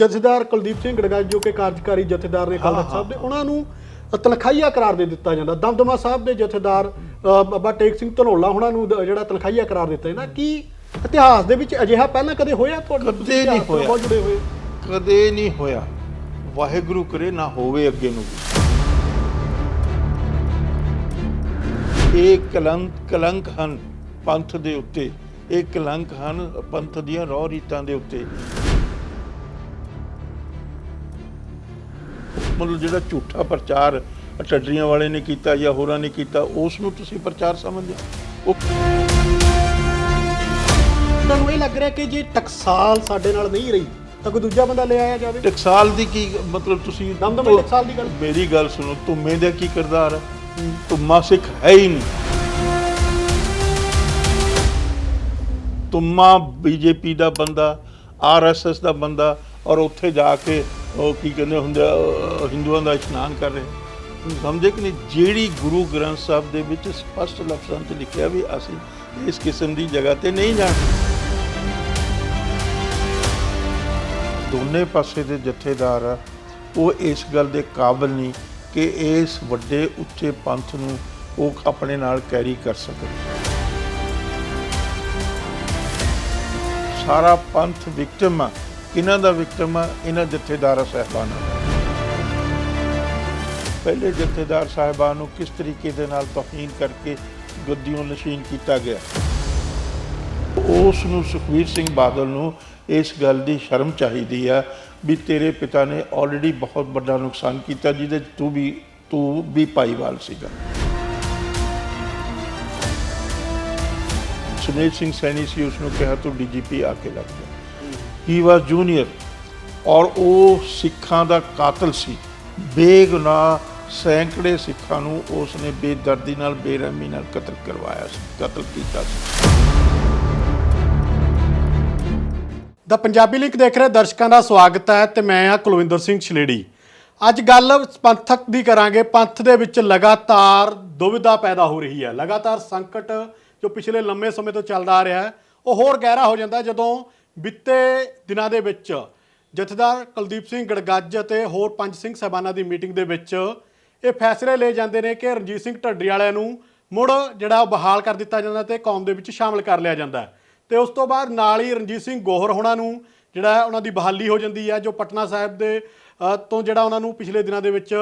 ਜਥੇਦਾਰ ਕੁਲਦੀਪ ਸਿੰਘ ਗੜਗਾਜ ਜੋ ਕਿ ਕਾਰਜਕਾਰੀ ਜਥੇਦਾਰ ਨੇ ਤਖਤ ਸਾਹਿਬ ਦੇ ਉਹਨਾਂ ਨੂੰ ਤਨਖਾਹੀਆ ਕਰਾਰ ਦੇ ਦਿੱਤਾ ਜਾਂਦਾ। ਦਮਦਮਾ ਸਾਹਿਬ ਦੇ ਜਥੇਦਾਰ ਬਾਬਾ ਟੇਕ ਸਿੰਘ ਧਨੋਲਾ ਉਹਨਾਂ ਨੂੰ ਜਿਹੜਾ ਤਨਖਾਹੀਆ ਕਰਾਰ ਦਿੱਤਾ ਜਾਂਦਾ। ਕੀ ਇਤਿਹਾਸ ਦੇ ਵਿੱਚ ਅਜਿਹਾ ਪਹਿਲਾਂ ਕਦੇ ਹੋਇਆ ਤੁਹਾਡੇ ਕਦੇ ਨਹੀਂ ਹੋਇਆ। ਬਹੁਤ ਜੁੜੇ ਹੋਏ। ਕਦੇ ਨਹੀਂ ਹੋਇਆ। ਵਾਹਿਗੁਰੂ ਕਰੇ ਨਾ ਹੋਵੇ ਅੱਗੇ ਨੂੰ। ਇਹ ਕਲੰਕ ਕਲੰਕ ਹਨ ਪੰਥ ਦੇ ਉੱਤੇ। ਇਹ ਕਲੰਕ ਹਨ ਪੰਥ ਦੀਆਂ ਰੌ ਰੀਤਾਂ ਦੇ ਉੱਤੇ। ਮਤਲਬ ਜਿਹੜਾ ਝੂਠਾ ਪ੍ਰਚਾਰ ਟੱਡਰੀਆਂ ਵਾਲੇ ਨੇ ਕੀਤਾ ਜਾਂ ਹੋਰਾਂ ਨੇ ਕੀਤਾ ਉਸ ਨੂੰ ਤੁਸੀਂ ਪ੍ਰਚਾਰ ਸਮਝਦੇ ਹੋ? ਉਹ ਤੁਹਾਨੂੰ ਇਹ ਲੱਗ ਰਿਹਾ ਕਿ ਜੇ ਟਕਸਾਲ ਸਾਡੇ ਨਾਲ ਨਹੀਂ ਰਹੀ ਤਾਂ ਕੋਈ ਦੂਜਾ ਬੰਦਾ ਲੈ ਆਇਆ ਜਾਵੇ? ਟਕਸਾਲ ਦੀ ਕੀ ਮਤਲਬ ਤੁਸੀਂ ਦਮਦਮੇ ਟਕਸਾਲ ਦੀ ਗੱਲ। ਮੇਰੀ ਗੱਲ ਸੁਣੋ ਧੁੰਮੇ ਦਾ ਕੀ ਕਿਰਦਾਰ ਹੈ? ਧੁੰਮਾ ਸਿੱਖ ਹੈ ਹੀ ਨਹੀਂ। ਧੁੰਮਾ ਬੀਜੇਪੀ ਦਾ ਬੰਦਾ ਆਰਐਸਐਸ ਦਾ ਬੰਦਾ ਔਰ ਉੱਥੇ ਜਾ ਕੇ ਉਹ ਕੀ ਕਹਿੰਦੇ ਹੁੰਦੇ ਆ, ਅਹ, ਹਿੰਦੂਆਂ ਦਾ ਇਸ਼ਨਾਨ ਕਰ ਰਹੇ। ਸਮਝੇ ਕਿ ਨਹੀਂ ਜਿਹੜੀ ਗੁਰੂ ਗ੍ਰੰਥ ਸਾਹਿਬ ਦੇ ਵਿੱਚ ਸਪਸ਼ਟ ਲਫ਼ਜ਼ਾਂ 'ਚ ਲਿਖਿਆ ਵੀ ਅਸੀਂ ਇਸ ਕਿਸਮ ਦੀ ਜਗ੍ਹਾ ਤੇ ਨਹੀਂ ਜਾਣਾ। ਦੋਨੇ ਪਾਸੇ ਦੇ ਜਥੇਦਾਰ ਆ ਉਹ ਇਸ ਗੱਲ ਦੇ ਕਾਬਿਲ ਨਹੀਂ ਕਿ ਇਸ ਵੱਡੇ ਉੱਚੇ ਪੰਥ ਨੂੰ ਉਹ ਆਪਣੇ ਨਾਲ ਕੈਰੀ ਕਰ ਸਕਣ। ਸਾਰਾ ਪੰਥ ਵਿਕਟਮ ਆ। ਇਹਨਾਂ ਦਾ ਵਿਕਟਮ ਆ, ਇਹਨਾਂ ਜਥੇਦਾਰਾਂ ਸਾਹਿਬਾਨਾਂ ਦਾ ਪਹਿਲੇ ਜਥੇਦਾਰ ਸਾਹਿਬਾਨ ਨੂੰ ਕਿਸ ਤਰੀਕੇ ਦੇ ਨਾਲ ਤੋਹੀਨ ਕਰਕੇ ਗੱਦੀਓਂ ਨਸ਼ੀਨ ਕੀਤਾ ਗਿਆ? ਉਸ ਨੂੰ ਸੁਖਵੀਰ ਸਿੰਘ ਬਾਦਲ ਨੂੰ ਇਸ ਗੱਲ ਦੀ ਸ਼ਰਮ ਚਾਹੀਦੀ ਆ ਵੀ ਤੇਰੇ ਪਿਤਾ ਨੇ ਆਲਰੇਡੀ ਬਹੁਤ ਵੱਡਾ ਨੁਕਸਾਨ ਕੀਤਾ, ਜਿਹਦੇ ਤੂੰ ਵੀ ਤੂੰ ਵੀ ਪਾਈਵਾਲ ਸੀਗਾ। ਸੁਨੀਲ ਸਿੰਘ ਸੈਣੀ ਸੀ ਉਸ ਨੂੰ ਕਿਹਾ ਤੂੰ ਡੀਜੀਪੀ ਆ ਕੇ ਲੱਗ ਜਾ। ਹੀ ਵਾਸ ਜੂਨੀਅਰ ਔਰ ਉਹ ਸਿੱਖਾਂ ਦਾ ਕਾਤਲ ਸੀ। ਬੇਗੁਨਾਹ ਸੈਂਕੜੇ ਸਿੱਖਾਂ ਨੂੰ ਉਸ ਨੇ ਬੇਦਰਦੀ ਨਾਲ, ਬੇਰਹਿਮੀ ਨਾਲ ਕਤਲ ਕਰਵਾਇਆ ਸੀ, ਕਤਲ ਕੀਤਾ ਸੀ। ਦਾ ਪੰਜਾਬੀ ਲਿੰਕ ਦੇਖ ਰਹੇ ਦਰਸ਼ਕਾਂ ਦਾ ਸਵਾਗਤ ਹੈ ਤੇ ਮੈਂ ਆ ਕੁਲਵਿੰਦਰ ਸਿੰਘ ਛਲੇੜੀ। ਅੱਜ ਗੱਲ ਪੰਥਕ ਦੀ ਕਰਾਂਗੇ। ਪੰਥ ਦੇ ਵਿੱਚ ਲਗਾਤਾਰ ਦੁਵਿਧਾ ਪੈਦਾ ਹੋ ਰਹੀ ਹੈ। ਲਗਾਤਾਰ ਸੰਕਟ ਜੋ ਪਿਛਲੇ ਲੰਮੇ ਸਮੇਂ ਤੋਂ ਚੱਲਦਾ ਆ ਰਿਹਾ ਹੈ, ਉਹ ਹੋਰ ਗਹਿਰਾ ਹੋ ਜਾਂਦਾ ਜਦੋਂ ਬੀਤੇ ਦਿਨਾਂ ਦੇ ਵਿੱਚ ਜਥੇਦਾਰ ਕੁਲਦੀਪ ਸਿੰਘ ਗੜਗੱਜ ਅਤੇ ਹੋਰ ਪੰਜ ਸਿੰਘ ਸਾਹਿਬਾਨਾਂ ਦੀ ਮੀਟਿੰਗ ਦੇ ਵਿੱਚ ਇਹ ਫੈਸਲੇ ਲਏ ਜਾਂਦੇ ਨੇ ਕਿ ਰਣਜੀਤ ਸਿੰਘ ਢੱਡਰੀ ਵਾਲਿਆਂ ਨੂੰ ਮੁੜ ਜਿਹੜਾ ਉਹ ਬਹਾਲ ਕਰ ਦਿੱਤਾ ਜਾਂਦਾ ਤੇ ਕੌਮ ਦੇ ਵਿੱਚ ਸ਼ਾਮਲ ਕਰ ਲਿਆ ਜਾਂਦਾ ਹੈ। ਤੇ ਉਸ ਤੋਂ ਬਾਅਦ ਨਾਲ ਹੀ ਰਣਜੀਤ ਸਿੰਘ ਗੋਹਰ ਹੋਣਾ ਨੂੰ ਜਿਹੜਾ ਉਹਨਾਂ ਦੀ ਬਹਾਲੀ ਹੋ ਜਾਂਦੀ ਹੈ, ਜੋ ਪਟਨਾ ਸਾਹਿਬ ਦੇ ਤੋਂ ਜਿਹੜਾ ਉਹਨਾਂ ਨੂੰ ਪਿਛਲੇ ਦਿਨਾਂ ਦੇ ਵਿੱਚ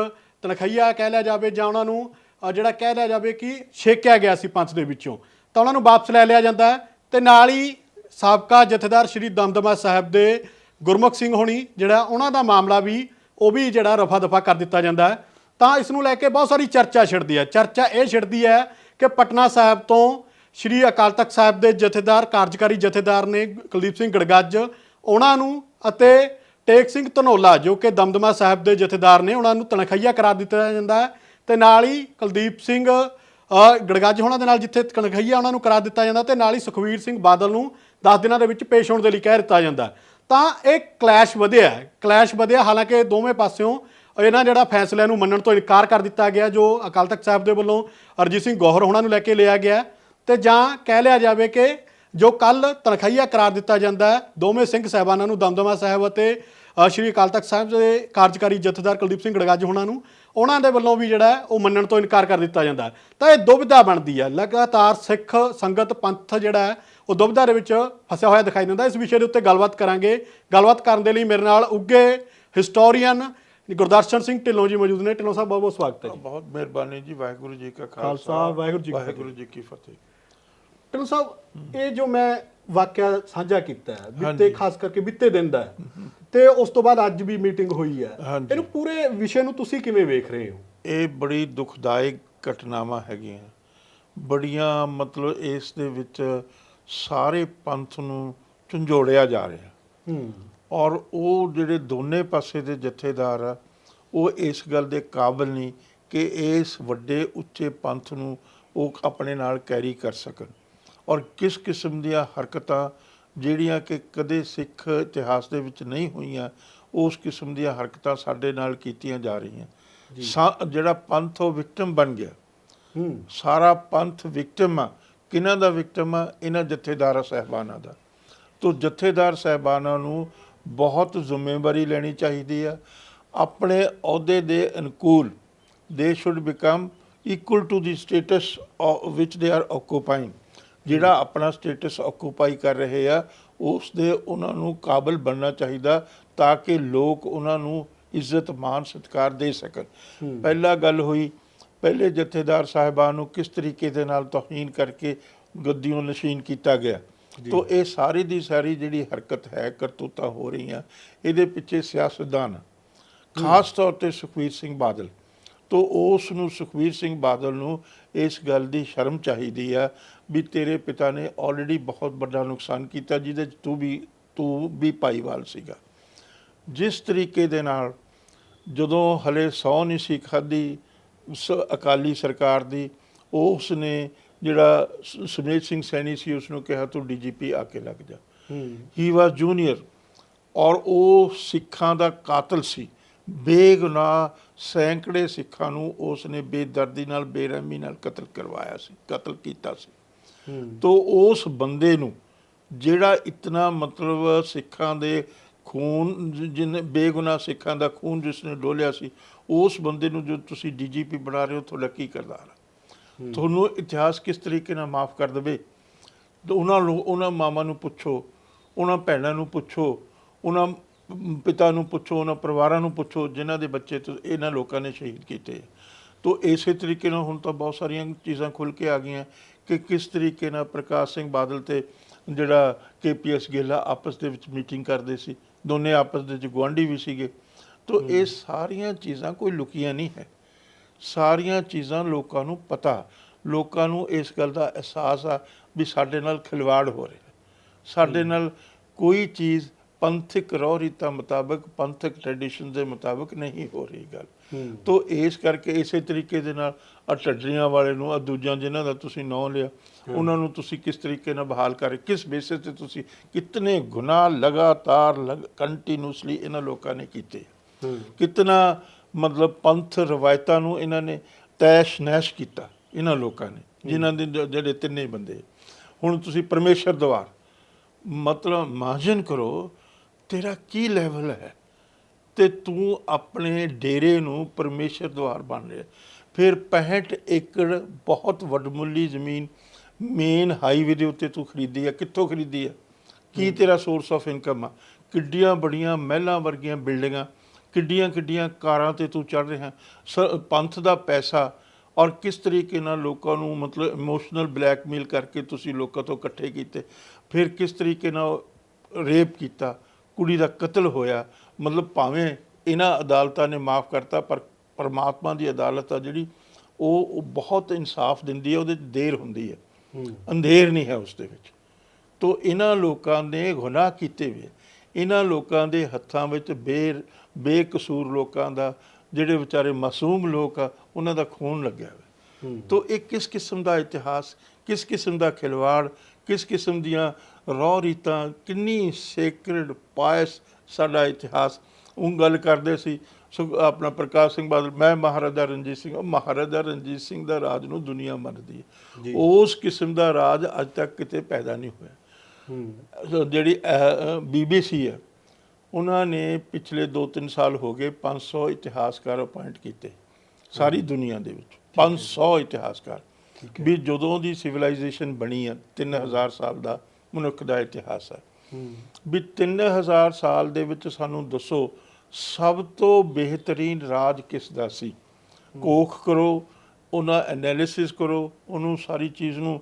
ਤਨਖਈਆ ਕਹਿ ਲਿਆ ਜਾਵੇ ਜਾਂ ਉਹਨਾਂ ਨੂੰ ਜਿਹੜਾ ਕਹਿ ਲਿਆ ਜਾਵੇ ਕਿ ਛੇਕਿਆ ਗਿਆ ਸੀ ਪੰਥ ਦੇ ਵਿੱਚੋਂ। ਤਾਂ ਉਹਨਾਂ ਨੂੰ ਵਾਪਸ ਲੈ ਲਿਆ ਜਾਂਦਾ ਹੈ ਤੇ ਨਾਲ ਹੀ ਸਾਬਕਾ ਜਥੇਦਾਰ ਸ਼੍ਰੀ ਦਮਦਮਾ ਸਾਹਿਬ ਦੇ ਗੁਰਮੁਖ ਸਿੰਘ ਹੋਣੀ, ਜਿਹੜਾ ਉਹਨਾਂ ਦਾ ਮਾਮਲਾ ਵੀ, ਉਹ ਵੀ ਜਿਹੜਾ ਰਫਾ ਦਫਾ ਕਰ ਦਿੱਤਾ ਜਾਂਦਾ ਹੈ। ਤਾਂ ਇਸ ਨੂੰ ਲੈ ਕੇ ਬਹੁਤ ਸਾਰੀ ਚਰਚਾ ਛਿੜਦੀ ਹੈ। ਚਰਚਾ ਇਹ ਛਿੜਦੀ ਹੈ ਕਿ ਪਟਨਾ ਸਾਹਿਬ ਤੋਂ ਸ਼੍ਰੀ ਅਕਾਲ ਤਖਤ ਸਾਹਿਬ ਦੇ ਜਥੇਦਾਰ, ਕਾਰਜਕਾਰੀ ਜਥੇਦਾਰ ਨੇ ਕੁਲਦੀਪ ਸਿੰਘ ਗੜਗੱਜ, ਉਹਨਾਂ ਨੂੰ ਅਤੇ ਟੇਕ ਸਿੰਘ ਧਨੋਲਾ, ਜੋ ਕਿ ਦਮਦਮਾ ਸਾਹਿਬ ਦੇ ਜਥੇਦਾਰ ਨੇ, ਉਹਨਾਂ ਨੂੰ ਤਨਖਈਆ ਕਰਾ ਦਿੱਤਾ ਜਾਂਦਾ ਹੈ। ਤੇ ਨਾਲ ਹੀ ਕੁਲਦੀਪ ਸਿੰਘ ਗੜਗੱਜ ਹੋਣਾ ਦੇ ਨਾਲ ਜਿੱਥੇ ਤਨਖਈਆ ਉਹਨਾਂ ਨੂੰ ਕਰਾ ਦਿੱਤਾ ਜਾਂਦਾ, ਤੇ ਨਾਲ ਹੀ ਸੁਖਵੀਰ ਸਿੰਘ ਬਾਦਲ ਨੂੰ 10 ਦਿਨਾਂ ਦੇ ਵਿੱਚ ਪੇਸ਼ ਹੋਣ ਦੇ ਲਈ ਕਹਿ ਦਿੱਤਾ ਜਾਂਦਾ ਤਾਂ ਇਹ ਕਲੈਸ਼ ਵਧਿਆ ਕਲੈਸ਼ ਵਧਿਆ, ਹਾਲਾਂਕਿ ਦੋਵੇਂ ਪਾਸਿਓਂ ਇਹਨਾਂ ਜਿਹੜਾ ਫੈਸਲਿਆਂ ਨੂੰ ਮੰਨਣ ਤੋਂ ਇਨਕਾਰ ਕਰ ਦਿੱਤਾ ਗਿਆ, ਜੋ ਅਕਾਲ ਤਖਤ ਸਾਹਿਬ ਦੇ ਵੱਲੋਂ ਅਰਜੀਤ ਸਿੰਘ ਗੋਹਰ ਹੋਣਾ ਨੂੰ ਲੈ ਕੇ ਲਿਆ ਗਿਆ ਤੇ ਜਾਂ ਕਹਿ ਲਿਆ ਜਾਵੇ ਕਿ ਜੋ ਕੱਲ ਤਨਖਈਆ ਕਰਾਰ ਦਿੱਤਾ ਜਾਂਦਾ ਦੋਵੇਂ ਸਿੰਘ ਸਾਹਿਬਾਨਾਂ ਨੂੰ ਦਮਦਮਾ ਸਾਹਿਬ ਅਤੇ ਸ਼੍ਰੀ ਅਕਾਲ ਤਖਤ ਸਾਹਿਬ ਦੇ ਕਾਰਜਕਾਰੀ ਜਥੇਦਾਰ ਕੁਲਦੀਪ ਸਿੰਘ ਗੜਗੱਜ ਹੋਣਾ ਨੂੰ ਉਹਨਾਂ ਦੇ ਵੱਲੋਂ ਵੀ ਜਿਹੜਾ ਉਹ ਮੰਨਣ ਤੋਂ ਇਨਕਾਰ ਕਰ ਦਿੱਤਾ ਜਾਂਦਾ ਤਾਂ ਇਹ ਦੁਬਿਧਾ ਬਣਦੀ ਹੈ। ਲਗਾਤਾਰ ਸਿੱਖ ਸੰਗਤ ਪੰਥ ਜਿਹੜਾ ਹੈ ਉਹ ਦੁਬਿਧਾ ਦੇ ਵਿੱਚ ਫਸਿਆ ਹੋਇਆ ਦਿਖਾਈ ਦਿੰਦਾ। ਇਸ ਵਿਸ਼ੇ ਦੇ ਉੱਤੇ ਗੱਲਬਾਤ ਕਰਾਂਗੇ। ਗੱਲਬਾਤ ਕਰਨ ਦੇ ਲਈ ਮੇਰੇ ਨਾਲ ਉੱਗੇ ਹਿਸਟੋਰੀਅਨ ਗੁਰਦਰਸ਼ਨ ਸਿੰਘ ਢਿੱਲੋਂ ਜੀ ਮੌਜੂਦ ਨੇ। ਢਿੱਲੋਂ ਸਾਹਿਬ ਬਹੁਤ ਬਹੁਤ ਸਵਾਗਤ ਹੈ ਜੀ। ਬਹੁਤ ਮਿਹਰਬਾਨੀ ਜੀ। ਵਾਹਿਗੁਰੂ ਜੀ ਕਾ ਖਾਲਸਾ, ਵਾਹਿਗੁਰੂ ਜੀ ਕੀ ਫਤਿਹ। ਵਾਹਿਗੁਰੂ ਜੀ ਕੀ ਫਤਿਹ। ਢਿੱਲੋਂ ਸਾਹਿਬ ਇਹ ਜੋ ਮੈਂ ਵਾਕਿਆ ਸਾਂਝਾ ਕੀਤਾ ਹੈ ਬਿੱਤੇ। ਖਾਸ ਕਰਕੇ ਬਿੱਤੇ ਦਿਨ ਦਾ ਤੇ ਉਸ ਤੋਂ ਬਾਅਦ ਅੱਜ ਵੀ ਮੀਟਿੰਗ ਹੋਈ ਹੈ। ਇਹਨੂੰ ਪੂਰੇ ਵਿਸ਼ੇ ਨੂੰ ਤੁਸੀਂ ਕਿਵੇਂ ਵੇਖ ਰਹੇ ਹੋ? ਇਹ ਬੜੀ ਦੁਖਦਾਇਕ ਘਟਨਾਵਾਂ ਹੈਗੀਆਂ। ਬੜੀਆਂ ਮਤਲਬ ਇਸ ਦੇ ਵਿੱਚ ਸਾਰੇ ਪੰਥ ਨੂੰ ਝੰਜੋੜਿਆ ਜਾ ਰਿਹਾ। ਹੂੰ। ਔਰ ਉਹ ਜਿਹੜੇ ਦੋਨੇ ਪਾਸੇ ਦੇ ਜਥੇਦਾਰ ਆ ਉਹ ਇਸ ਗੱਲ ਦੇ ਕਾਬਿਲ ਨਹੀਂ ਕਿ ਇਸ ਵੱਡੇ ਉੱਚੇ ਪੰਥ ਨੂੰ ਉਹ ਆਪਣੇ ਨਾਲ ਕੈਰੀ ਕਰ ਸਕਣ। ਔਰ ਕਿਸ ਕਿਸਮ ਦੀਆਂ ਹਰਕਤਾਂ ਜਿਹੜੀਆਂ ਕਿ ਕਦੇ ਸਿੱਖ ਇਤਿਹਾਸ ਦੇ ਵਿੱਚ ਨਹੀਂ ਹੋਈਆਂ ਉਸ ਕਿਸਮ ਦੀਆਂ ਹਰਕਤਾਂ ਸਾਡੇ ਨਾਲ ਕੀਤੀਆਂ ਜਾ ਰਹੀਆਂ। ਜਿਹੜਾ ਪੰਥ ਉਹ ਵਿਕਟਮ ਬਣ ਗਿਆ। ਹੂੰ। ਸਾਰਾ ਪੰਥ ਵਿਕਟਮ ਆ। ਕਿਹਨਾਂ ਦਾ ਵਿਕਟਮ ਆ? ਇਹਨਾਂ ਜਥੇਦਾਰਾਂ ਸਹਿਬਾਨਾਂ ਦਾ। ਤੋ ਜਥੇਦਾਰ ਸਹਿਬਾਨਾਂ ਨੂੰ ਬਹੁਤ ਜ਼ਿੰਮੇਵਾਰੀ ਲੈਣੀ ਚਾਹੀਦੀ ਆ। ਆਪਣੇ ਅਹੁਦੇ ਦੇ ਅਨੁਕੂਲ they should become equal to the status which they are occupying ਜਿਹੜਾ ਆਪਣਾ ਸਟੇਟਸ ਆਕੂਪਾਈ ਕਰ ਰਹੇ ਆ ਉਸ ਦੇ ਉਹਨਾਂ ਨੂੰ ਕਾਬਲ ਬਣਨਾ ਚਾਹੀਦਾ ਤਾਂ ਕਿ ਲੋਕ ਉਹਨਾਂ ਨੂੰ ਇੱਜ਼ਤ ਮਾਨ ਸਤਿਕਾਰ ਦੇ ਸਕਣ। ਪਹਿਲਾ ਗੱਲ ਹੋਈ ਪਹਿਲੇ ਜਥੇਦਾਰ ਸਾਹਿਬਾਨ ਨੂੰ ਕਿਸ ਤਰੀਕੇ ਦੇ ਨਾਲ ਤੋਹੀਨ ਕਰਕੇ ਗੱਦੀਓਂ ਨਸ਼ੀਨ ਕੀਤਾ ਗਿਆ? ਤੋ ਇਹ ਸਾਰੀ ਦੀ ਸਾਰੀ ਜਿਹੜੀ ਹਰਕਤ ਹੈ ਕਰਤੂਤਾਂ ਹੋ ਰਹੀਆਂ ਇਹਦੇ ਪਿੱਛੇ ਸਿਆਸਤਦਾਨ। ਖਾਸ ਤੌਰ ਤੇ ਸੁਖਵੀਰ ਸਿੰਘ ਬਾਦਲ। ਤੋ ਉਸ ਨੂੰ ਸੁਖਵੀਰ ਸਿੰਘ ਬਾਦਲ ਨੂੰ ਇਸ ਗੱਲ ਦੀ ਸ਼ਰਮ ਚਾਹੀਦੀ ਆ ਵੀ ਤੇਰੇ ਪਿਤਾ ਨੇ ਆਲਰੇਡੀ ਬਹੁਤ ਵੱਡਾ ਨੁਕਸਾਨ ਕੀਤਾ ਜਿਹਦੇ ਚ ਤੂੰ ਵੀ ਤੂੰ ਵੀ ਪਾਈਵਾਲ ਸੀਗਾ। ਜਿਸ ਤਰੀਕੇ ਦੇ ਨਾਲ ਜਦੋਂ ਹਲੇ ਸੌ ਨਹੀਂ ਸੀ ਉਸ ਅਕਾਲੀ ਸਰਕਾਰ ਦੀ ਉਸ ਨੇ ਜਿਹੜਾ ਸ- ਸੁਮੇਧ ਸਿੰਘ ਸੈਣੀ ਸੀ ਉਸ ਨੂੰ ਕਿਹਾ ਤੂੰ ਡੀਜੀਪੀ ਆ ਕੇ ਲੱਗ ਜਾ। ਹੀ। ਵਾਸ ਜੂਨੀਅਰ ਔਰ ਉਹ ਸਿੱਖਾਂ ਦਾ ਕਾਤਲ ਸੀ। ਬੇਗੁਨਾਹ ਸੈਂਕੜੇ ਸਿੱਖਾਂ ਨੂੰ ਉਸ ਨੇ ਬੇਦਰਦੀ ਨਾਲ ਬੇਰਹਿਮੀ ਨਾਲ ਕਤਲ ਕਰਵਾਇਆ ਸੀ ਕਤਲ ਕੀਤਾ ਸੀ। ਤੋ ਉਸ ਬੰਦੇ ਨੂੰ ਜਿਹੜਾ ਇਤਨਾ ਮਤਲਬ ਸਿੱਖਾਂ ਦੇ ਖੂਨ ਜਿਹਨੇ ਬੇਗੁਨਾਹ ਸਿੱਖਾਂ ਦਾ ਖੂਨ ਜਿਸ ਨੇ ਡੋਲਿਆ ਸੀ ਉਸ ਬੰਦੇ ਨੂੰ ਜੋ ਤੁਸੀਂ ਡੀਜੀਪੀ ਬਣਾ ਰਹੇ ਹੋ, ਤੁਹਾਡਾ ਕੀ ਕਰਦਾਰ ਹੈ ਤੁਹਾਨੂੰ ਇਤਿਹਾਸ ਕਿਸ ਤਰੀਕੇ ਨਾਲ ਮਾਫ ਕਰ ਦੇਵੇ? ਤੇ ਉਹਨਾਂ ਲੋਕ ਉਹਨਾਂ ਮਾਮਾ ਨੂੰ ਪੁੱਛੋ, ਉਹਨਾਂ ਭੈਣਾਂ ਨੂੰ ਪੁੱਛੋ, ਉਹਨਾਂ ਪਿਤਾ ਨੂੰ ਪੁੱਛੋ, ਉਹਨਾਂ ਪਰਿਵਾਰਾਂ ਨੂੰ ਪੁੱਛੋ, ਜਿਨ੍ਹਾਂ ਦੇ ਬੱਚੇ ਤੇ ਇਹਨਾਂ ਲੋਕਾਂ ਨੇ ਸ਼ਹੀਦ ਕੀਤੇ। ਤੋ ਇਸੇ ਤਰੀਕੇ ਨਾਲ ਹੁਣ ਤਾਂ ਬਹੁਤ ਸਾਰੀਆਂ ਚੀਜ਼ਾਂ ਖੁੱਲ ਕੇ ਆ ਗਈਆਂ ਕਿ ਕਿਸ ਤਰੀਕੇ ਨਾਲ ਪ੍ਰਕਾਸ਼ ਸਿੰਘ ਬਾਦਲ ਤੇ ਜਿਹੜਾ ਕੇਪੀਐਸ ਗਿੱਲਾ ਆਪਸ ਦੇ ਵਿੱਚ ਮੀਟਿੰਗ ਕਰਦੇ ਸੀ। ਦੋਨੇ ਆਪਸ ਦੇ ਵਿੱਚ ਗੁਆਂਢੀ ਵੀ ਸੀਗੇ। ਤੋ ਇਹ ਸਾਰੀਆਂ ਚੀਜ਼ਾਂ ਕੋਈ ਲੁਕੀਆਂ ਨਹੀਂ ਹੈ। ਸਾਰੀਆਂ ਚੀਜ਼ਾਂ ਲੋਕਾਂ ਨੂੰ ਪਤਾ। ਲੋਕਾਂ ਨੂੰ ਇਸ ਗੱਲ ਦਾ ਅਹਿਸਾਸ ਆ ਵੀ ਸਾਡੇ ਨਾਲ ਖਿਲਵਾੜ ਹੋ ਰਿਹਾ। ਸਾਡੇ ਨਾਲ ਕੋਈ ਚੀਜ਼ ਪੰਥਕ ਰਹੁ ਰੀਤਾਂ ਮੁਤਾਬਕ ਪੰਥਕ ਟ੍ਰੈਡੀਸ਼ਨ ਦੇ ਮੁਤਾਬਕ ਨਹੀਂ ਹੋ ਰਹੀ ਗੱਲ। ਤੋ ਇਸ ਕਰਕੇ ਇਸੇ ਤਰੀਕੇ ਦੇ ਨਾਲ ਆ ਟੱਡਰੀਆਂ ਵਾਲੇ ਨੂੰ ਆ ਦੂਜਿਆਂ ਜਿਨ੍ਹਾਂ ਦਾ ਤੁਸੀਂ ਨਾਂ ਲਿਆ ਉਹਨਾਂ ਨੂੰ ਤੁਸੀਂ ਕਿਸ ਤਰੀਕੇ ਨਾਲ ਬਹਾਲ ਕਰ ਕਿਸ ਬੇਸਿਸ ਤੇ ਤੁਸੀਂ ਕਿਤਨੇ ਗੁਨਾਹ ਲਗਾਤਾਰ ਕੰਟੀਨਿਊਸਲੀ ਇਹਨਾਂ ਲੋਕਾਂ ਨੇ ਕੀਤੇ? ਕਿਤਨਾ ਮਤਲਬ ਪੰਥ ਰਵਾਇਤਾਂ ਨੂੰ ਇਹਨਾਂ ਨੇ ਤੈਸ਼ ਨੈਸ਼ ਕੀਤਾ, ਇਹਨਾਂ ਲੋਕਾਂ ਨੇ, ਜਿਨ੍ਹਾਂ ਦੇ ਜਿਹੜੇ ਤਿੰਨੇ ਬੰਦੇ। ਹੁਣ ਤੁਸੀਂ ਪਰਮੇਸ਼ਰ ਦਵਾਰ, ਮਤਲਬ ਮਾਜਨ ਕਰੋ, ਤੇਰਾ ਕੀ ਲੈਵਲ ਹੈ? ਤੇ ਤੂੰ ਆਪਣੇ ਡੇਰੇ ਨੂੰ ਪਰਮੇਸ਼ਰ ਦਵਾਰ ਬਣ ਰਿਹਾ। ਫਿਰ 65 ਏਕੜ ਬਹੁਤ ਵੱਡਮੁੱਲੀ ਜ਼ਮੀਨ ਮੇਨ ਹਾਈਵੇ ਦੇ ਉੱਤੇ ਤੂੰ ਖਰੀਦੀ ਹੈ, ਕਿੱਥੋਂ ਖਰੀਦੀ ਹੈ? ਕੀ ਤੇਰਾ ਸੋਰਸ ਆਫ ਇਨਕਮ ਆ? ਕਿੱਡੀਆਂ ਬੜੀਆਂ ਮਹਿਲਾਂ ਵਰਗੀਆਂ ਬਿਲਡਿੰਗਾਂ ਕਿੱਡੀਆਂ ਕਿੱਡੀਆਂ ਕਾਰਾਂ ਤੇ ਤੂੰ ਚੜ ਰਿਹਾ ਪੰਥ ਦਾ ਪੈਸਾ ਔਰ ਕਿਸ ਤਰੀਕੇ ਨਾਲ ਲੋਕਾਂ ਨੂੰ ਮਤਲਬ ਇਮੋਸ਼ਨਲ ਬਲੈਕਮੇਲ ਕਰਕੇ ਤੁਸੀਂ ਲੋਕਾਂ ਤੋਂ ਇਕੱਠੇ ਕੀਤੇ ਫਿਰ ਕਿਸ ਤਰੀਕੇ ਨਾਲ ਰੇਪ ਕੀਤਾ ਕੁੜੀ ਦਾ ਕਤਲ ਹੋਇਆ ਮਤਲਬ ਭਾਵੇਂ ਇਹਨਾਂ ਅਦਾਲਤਾਂ ਨੇ ਮਾਫ ਕਰਤਾ ਪਰ ਪਰਮਾਤਮਾ ਦੀ ਅਦਾਲਤ ਆ ਜਿਹੜੀ ਉਹ ਬਹੁਤ ਇਨਸਾਫ ਦਿੰਦੀ ਹੈ ਉਹਦੇ ਦੇਰ ਹੁੰਦੀ ਹੈ। ਅੰਧੇਰ ਨਹੀਂ ਹੈ ਉਸ ਦੇ ਵਿੱਚ। ਤੋ ਇਹਨਾਂ ਲੋਕਾਂ ਨੇ ਗੁਨਾਹ ਕੀਤੇ ਵੇ ਇਹਨਾਂ ਲੋਕਾਂ ਦੇ ਹੱਥਾਂ ਵਿੱਚ ਬੇ ਬੇਕਸੂਰ ਲੋਕਾਂ ਦਾ ਜਿਹੜੇ ਵਿਚਾਰੇ ਮਾਸੂਮ ਲੋਕ ਆ ਉਹਨਾਂ ਦਾ ਖੂਨ ਲੱਗਿਆ ਹੋਇਆ। ਤੋ ਇਹ ਕਿਸ ਕਿਸਮ ਦਾ ਇਤਿਹਾਸ ਕਿਸ ਕਿਸਮ ਦਾ ਖਿਲਵਾੜ ਕਿਸ ਕਿਸਮ ਦੀਆਂ ਰੌ ਰੀਤਾਂ ਕਿੰਨੀ ਸੇਕ੍ਰੇਡ ਪਾਇਸ ਸਾਡਾ ਇਤਿਹਾਸ। ਉਹ ਗੱਲ ਕਰਦੇ ਸੀ ਆਪਣਾ ਪ੍ਰਕਾਸ਼ ਸਿੰਘ ਬਾਦਲ ਮੈਂ ਮਹਾਰਾਜਾ ਰਣਜੀਤ ਸਿੰਘ ਉਹ ਮਹਾਰਾਜਾ ਰਣਜੀਤ ਸਿੰਘ ਦਾ ਰਾਜ ਨੂੰ ਦੁਨੀਆ ਮੰਨਦੀ ਹੈ। ਉਸ ਕਿਸਮ ਦਾ ਰਾਜ ਅੱਜ ਤੱਕ ਕਿਤੇ ਪੈਦਾ ਨਹੀਂ ਹੋਇਆ। ਜਿਹੜੀ ਬੀਬੀਸੀ ਹੈ ਉਹਨਾਂ ਨੇ ਪਿਛਲੇ 2-3 ਸਾਲ ਹੋ ਗਏ 500 ਇਤਿਹਾਸਕਾਰ ਅਪਾਇੰਟ ਕੀਤੇ ਸਾਰੀ ਦੁਨੀਆ ਦੇ ਵਿੱਚ। 500 ਇਤਿਹਾਸਕਾਰ। ਵੀ ਜਦੋਂ ਦੀ ਸਿਵਲਾਈਜੇਸ਼ਨ ਬਣੀ ਹੈ 3000 ਸਾਲ ਦਾ ਮਨੁੱਖ ਦਾ ਇਤਿਹਾਸ ਹੈ। ਵੀ 3000 ਸਾਲ ਦੇ ਵਿੱਚ ਸਾਨੂੰ ਦੱਸੋ ਸਭ ਤੋਂ ਬਿਹਤਰੀਨ ਰਾਜ ਕਿਸ ਦਾ ਸੀ? ਕੋਖ ਕਰੋ ਉਹਨਾਂ ਐਨਾਲਿਸਿਸ ਕਰੋ ਉਹਨੂੰ ਸਾਰੀ ਚੀਜ਼ ਨੂੰ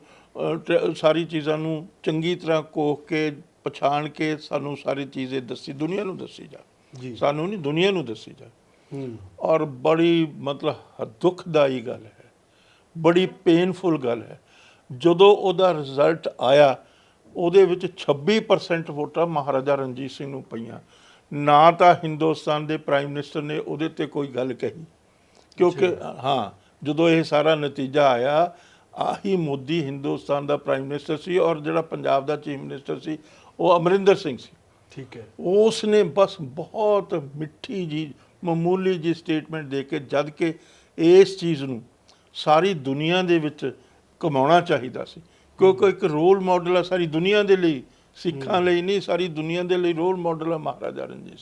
ਸਾਰੀ ਚੀਜ਼ਾਂ ਨੂੰ ਚੰਗੀ ਤਰ੍ਹਾਂ ਕੋਖ ਕੇ ਪਛਾਣ ਕੇ ਸਾਨੂੰ ਸਾਰੀ ਚੀਜ਼ੇ ਦੱਸੀ ਦੁਨੀਆ ਨੂੰ ਦੱਸੀ ਜਾ। ਜੀ। ਸਾਨੂੰ ਨਹੀਂ ਦੁਨੀਆ ਨੂੰ ਦੱਸੀ ਜਾ। ਹੂੰ। ਔਰ ਬੜੀ ਮਤਲਬ ਦੁਖਦਾਈ ਗੱਲ ਹੈ। ਬੜੀ ਪੇਨਫੁਲ ਗੱਲ ਹੈ। ਜਦੋਂ ਉਹਦਾ ਰਿਜ਼ਲਟ ਆਇਆ ਉਹਦੇ ਵਿੱਚ 26% ਵੋਟਾਂ ਮਹਾਰਾਜਾ ਰਣਜੀਤ ਸਿੰਘ ਨੂੰ ਪਈਆਂ। ਨਾ ਤਾਂ ਹਿੰਦੁਸਤਾਨ ਦੇ ਪ੍ਰਾਈਮ ਮਿਨਿਸਟਰ ਨੇ ਉਹਦੇ ਤੇ ਕੋਈ ਗੱਲ ਕਹੀ। ਕਿਉਂਕਿ ਹਾਂ ਜਦੋਂ ਇਹ ਸਾਰਾ ਨਤੀਜਾ ਆਇਆ ਆਹੀ ਮੋਦੀ ਹਿੰਦੁਸਤਾਨ ਦਾ ਪ੍ਰਾਈਮ ਮਿਨਿਸਟਰ ਸੀ ਔਰ ਜਿਹੜਾ ਪੰਜਾਬ ਦਾ ਚੀਫ ਮਿਨਿਸਟਰ ਸੀ ਉਹ ਅਮਰਿੰਦਰ ਸਿੰਘ ਸੀ। ਠੀਕ ਹੈ। ਉਸ ਨੇ ਬਸ ਬਹੁਤ ਮਿੱਠੀ ਜੀ ਮਾਮੂਲੀ ਜੀ ਸਟੇਟਮੈਂਟ ਦੇ ਕੇ ਜਦ ਕਿ ਇਸ ਚੀਜ਼ ਨੂੰ ਸਾਰੀ ਦੁਨੀਆ ਦੇ ਵਿੱਚ ਕਮਾਉਣਾ ਚਾਹੀਦਾ ਸੀ। ਕਿਉਂਕਿ ਇੱਕ ਰੋਲ ਮਾਡਲ ਆ ਸਾਰੀ ਦੁਨੀਆ ਦੇ ਲਈ ਸਿੱਖਾਂ ਲਈ ਨਹੀਂ ਸਾਰੀ ਦੁਨੀਆ ਦੇ ਲਈ ਰੋਲ ਮਾਡਲ ਹੈ ਮਹਾਰਾਜਾ ਰਣਜੀਤ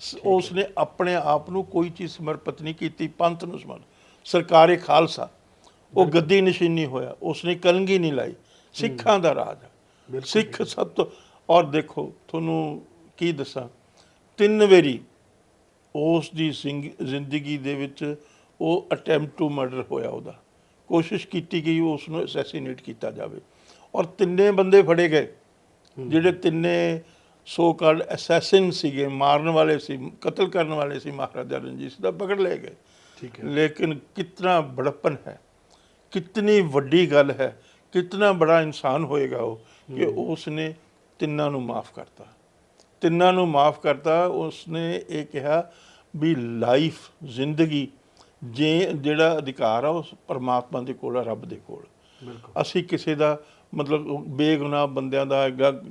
ਸਿੰਘ ਉਸ ਨੇ ਆਪਣੇ ਆਪ ਨੂੰ ਕੋਈ ਚੀਜ਼ ਸਮਰਪਿਤ ਨਹੀਂ ਕੀਤੀ ਪੰਥ ਨੂੰ ਸਮਰ ਸਰਕਾਰੇ ਖਾਲਸਾ। ਉਹ ਗੱਦੀ ਨਸ਼ੀਨੀ ਹੋਇਆ ਉਸਨੇ ਕਲੰਗੀ ਨਹੀਂ ਲਾਈ। ਸਿੱਖਾਂ ਦਾ ਰਾਜ ਸਿੱਖ ਸਭ ਤੋਂ ਔਰ ਦੇਖੋ ਤੁਹਾਨੂੰ ਕੀ ਦੱਸਾਂ? ਤਿੰਨ ਵਾਰੀ ਉਸ ਦੀ ਜ਼ਿੰਦਗੀ ਦੇ ਵਿੱਚ ਉਹ ਅਟੈਂਪਟ ਟੂ ਮਰਡਰ ਹੋਇਆ ਉਹਦਾ। ਕੋਸ਼ਿਸ਼ ਕੀਤੀ ਗਈ ਉਸ ਨੂੰ ਅਸੈਸੀਨੇਟ ਕੀਤਾ ਜਾਵੇ। ਔਰ ਤਿੰਨੇ ਬੰਦੇ ਫੜੇ ਗਏ ਜਿਹੜੇ ਤਿੰਨੇ ਸੋ ਕਾਲਡ ਅਸੈਸਿਨ ਸੀਗੇ ਮਾਰਨ ਵਾਲੇ ਸੀ ਕਤਲ ਕਰਨ ਵਾਲੇ ਸੀ ਮਹਾਰਾਜਾ ਰਣਜੀਤ ਸਿੰਘ ਦਾ ਪਕੜ ਲਏ ਗਏ। ਠੀਕ ਲੇਕਿਨ ਕਿਤਨਾ ਬੜਪਨ ਹੈ ਕਿਤਨੀ ਵੱਡੀ ਗੱਲ ਹੈ ਕਿਤਨਾ ਬੜਾ ਇਨਸਾਨ ਹੋਏਗਾ ਉਹ ਕਿ ਉਸ ਨੇ ਤਿੰਨਾਂ ਨੂੰ ਮਾਫ ਕਰਤਾ। ਤਿੰਨਾਂ ਨੂੰ ਮਾਫ ਕਰਤਾ ਉਸ ਨੇ ਇਹ ਕਿਹਾ ਵੀ ਲਾਈਫ ਜ਼ਿੰਦਗੀ ਜੇ ਜਿਹੜਾ ਅਧਿਕਾਰ ਆ ਉਸ ਪਰਮਾਤਮਾ ਦੇ ਕੋਲ ਆ ਰੱਬ ਦੇ ਕੋਲ। ਅਸੀਂ ਕਿਸੇ ਦਾ ਮਤਲਬ ਬੇਗੁਨਾਹ ਬੰਦਿਆਂ ਦਾ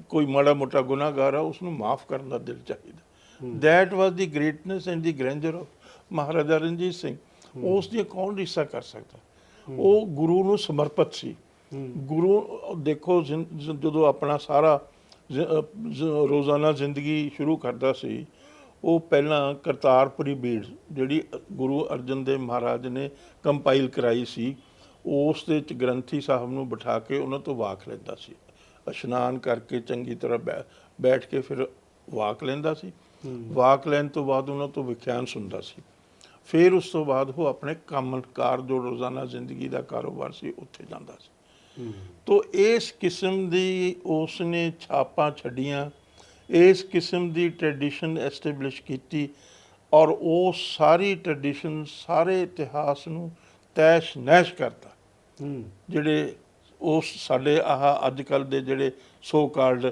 ਕੋਈ ਮਾੜਾ ਮੋਟਾ ਗੁਨਾਹਗਾਰ ਆ ਉਸ ਨੂੰ ਮਾਫ ਕਰਨ ਦਾ ਦਿਲ ਚਾਹੀਦਾ। That was the greatness and the grandeur of Maharaja Ranjit Singh. ਉਸ ਦੀ ਕੌਣ ਰੀਸਾ ਕਰ ਸਕਦਾ? ਉਹ ਗੁਰੂ ਨੂੰ ਸਮਰਪਿਤ ਸੀ। ਗੁਰੂ ਦੇਖੋ ਜਦੋਂ ਆਪਣਾ ਸਾਰਾ ਰੋਜ਼ਾਨਾ ਜ਼ਿੰਦਗੀ ਸ਼ੁਰੂ ਕਰਦਾ ਸੀ ਉਹ ਪਹਿਲਾਂ ਕਰਤਾਰਪੁਰੀ ਬੀੜ ਜਿਹੜੀ ਗੁਰੂ ਅਰਜਨ ਦੇਵ ਮਹਾਰਾਜ ਨੇ ਕੰਪਾਈਲ ਕਰਾਈ ਸੀ ਉਸ ਦੇ ਚ ਗ੍ਰੰਥੀ ਸਾਹਿਬ ਨੂੰ ਬਿਠਾ ਕੇ ਉਹਨਾਂ ਤੋਂ ਵਾਕ ਲੈਂਦਾ ਸੀ। ਇਸ਼ਨਾਨ ਕਰਕੇ ਚੰਗੀ ਤਰ੍ਹਾਂ ਬੈਠ ਕੇ ਫਿਰ ਵਾਕ ਲੈਂਦਾ ਸੀ। ਵਾਕ ਲੈਣ ਤੋਂ ਬਾਅਦ ਉਹਨਾਂ ਤੋਂ ਵਿਖਿਆਨ ਸੁਣਦਾ ਸੀ। ਫਿਰ ਉਸ ਤੋਂ ਬਾਅਦ ਉਹ ਆਪਣੇ ਕੰਮਕਾਰ ਜੋ ਰੋਜ਼ਾਨਾ ਜ਼ਿੰਦਗੀ ਦਾ ਕਾਰੋਬਾਰ ਸੀ ਉੱਥੇ ਜਾਂਦਾ ਸੀ। ਤੋ ਇਸ ਕਿਸਮ ਦੀ ਉਸ ਨੇ ਛਾਪਾਂ ਛੱਡੀਆਂ ਇਸ ਕਿਸਮ ਦੀ ਟ੍ਰੈਡੀਸ਼ਨ ਐਸਟੈਬਲਿਸ਼ ਕੀਤੀ ਔਰ ਉਹ ਸਾਰੀ ਟ੍ਰੈਡੀਸ਼ਨ ਸਾਰੇ ਇਤਿਹਾਸ ਨੂੰ ਤੈਸ਼ ਨੈਸ਼ ਕਰਤਾ। ਜਿਹੜੇ ਉਸ ਸਾਡੇ ਆਹ ਅੱਜ ਕੱਲ ਦੇ ਜਿਹੜੇ ਸੋ ਕਾਲਡ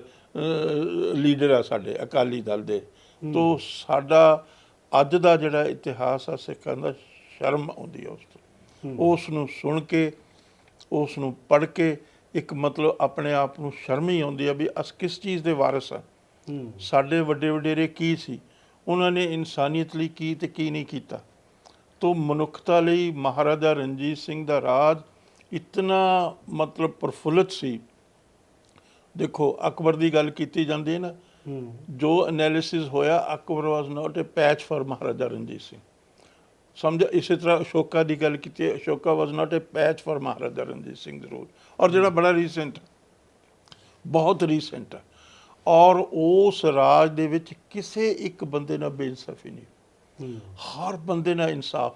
ਲੀਡਰ ਆ ਸਾਡੇ ਅਕਾਲੀ ਦਲ ਦੇ ਤੋਂ ਸਾਡਾ ਅੱਜ ਦਾ ਜਿਹੜਾ ਇਤਿਹਾਸ ਆ ਸਿੱਖਾਂ ਦਾ ਸ਼ਰਮ ਆਉਂਦੀ ਹੈ ਉਸ ਤੋਂ। ਉਸ ਨੂੰ ਸੁਣ ਕੇ ਉਸ ਨੂੰ ਪੜ੍ਹ ਕੇ ਇੱਕ ਮਤਲਬ ਆਪਣੇ ਆਪ ਨੂੰ ਸ਼ਰਮ ਹੀ ਆਉਂਦੀ ਆ ਵੀ ਅਸ ਕਿਸ ਚੀਜ਼ ਦੇ ਵਾਰਿਸ ਆ? ਸਾਡੇ ਵੱਡੇ ਵਡੇਰੇ ਕੀ ਸੀ? ਉਹਨਾਂ ਨੇ ਇਨਸਾਨੀਅਤ ਲਈ ਕੀ ਤੇ ਕੀ ਨਹੀਂ ਕੀਤਾ? ਤੋ ਮਨੁੱਖਤਾ ਲਈ ਮਹਾਰਾਜਾ ਰਣਜੀਤ ਸਿੰਘ ਦਾ ਰਾਜ ਇਤਨਾ ਮਤਲਬ ਪ੍ਰਫੁੱਲਤ ਸੀ। ਦੇਖੋ ਅਕਬਰ ਦੀ ਗੱਲ ਕੀਤੀ ਜਾਂਦੀ ਹੈ ਨਾ। ਜੋ ਐਨਾਲਿਸਿਸ ਹੋਇਆ Akbar was not a patch for Maharaja Ranjit Singh. ਸਮਝ ਇਸੇ ਤਰ੍ਹਾਂ ਅਸ਼ੋਕਾ ਦੀ ਗੱਲ ਕੀਤੀ Ashoka was not a patch for Maharaja Ranjit Singh ਦੇ ਰੂਲ। ਔਰ ਜਿਹੜਾ ਬੜਾ ਰੀਸੈਂਟ ਬਹੁਤ ਰੀਸੈਂਟ ਹੈ। ਔਰ ਉਸ ਰਾਜ ਦੇ ਵਿੱਚ ਕਿਸੇ ਇੱਕ ਬੰਦੇ ਨਾਲ ਬੇਇਨਸਾਫੀ ਨਹੀਂ ਹਰ ਬੰਦੇ ਨਾਲ ਇਨਸਾਫ।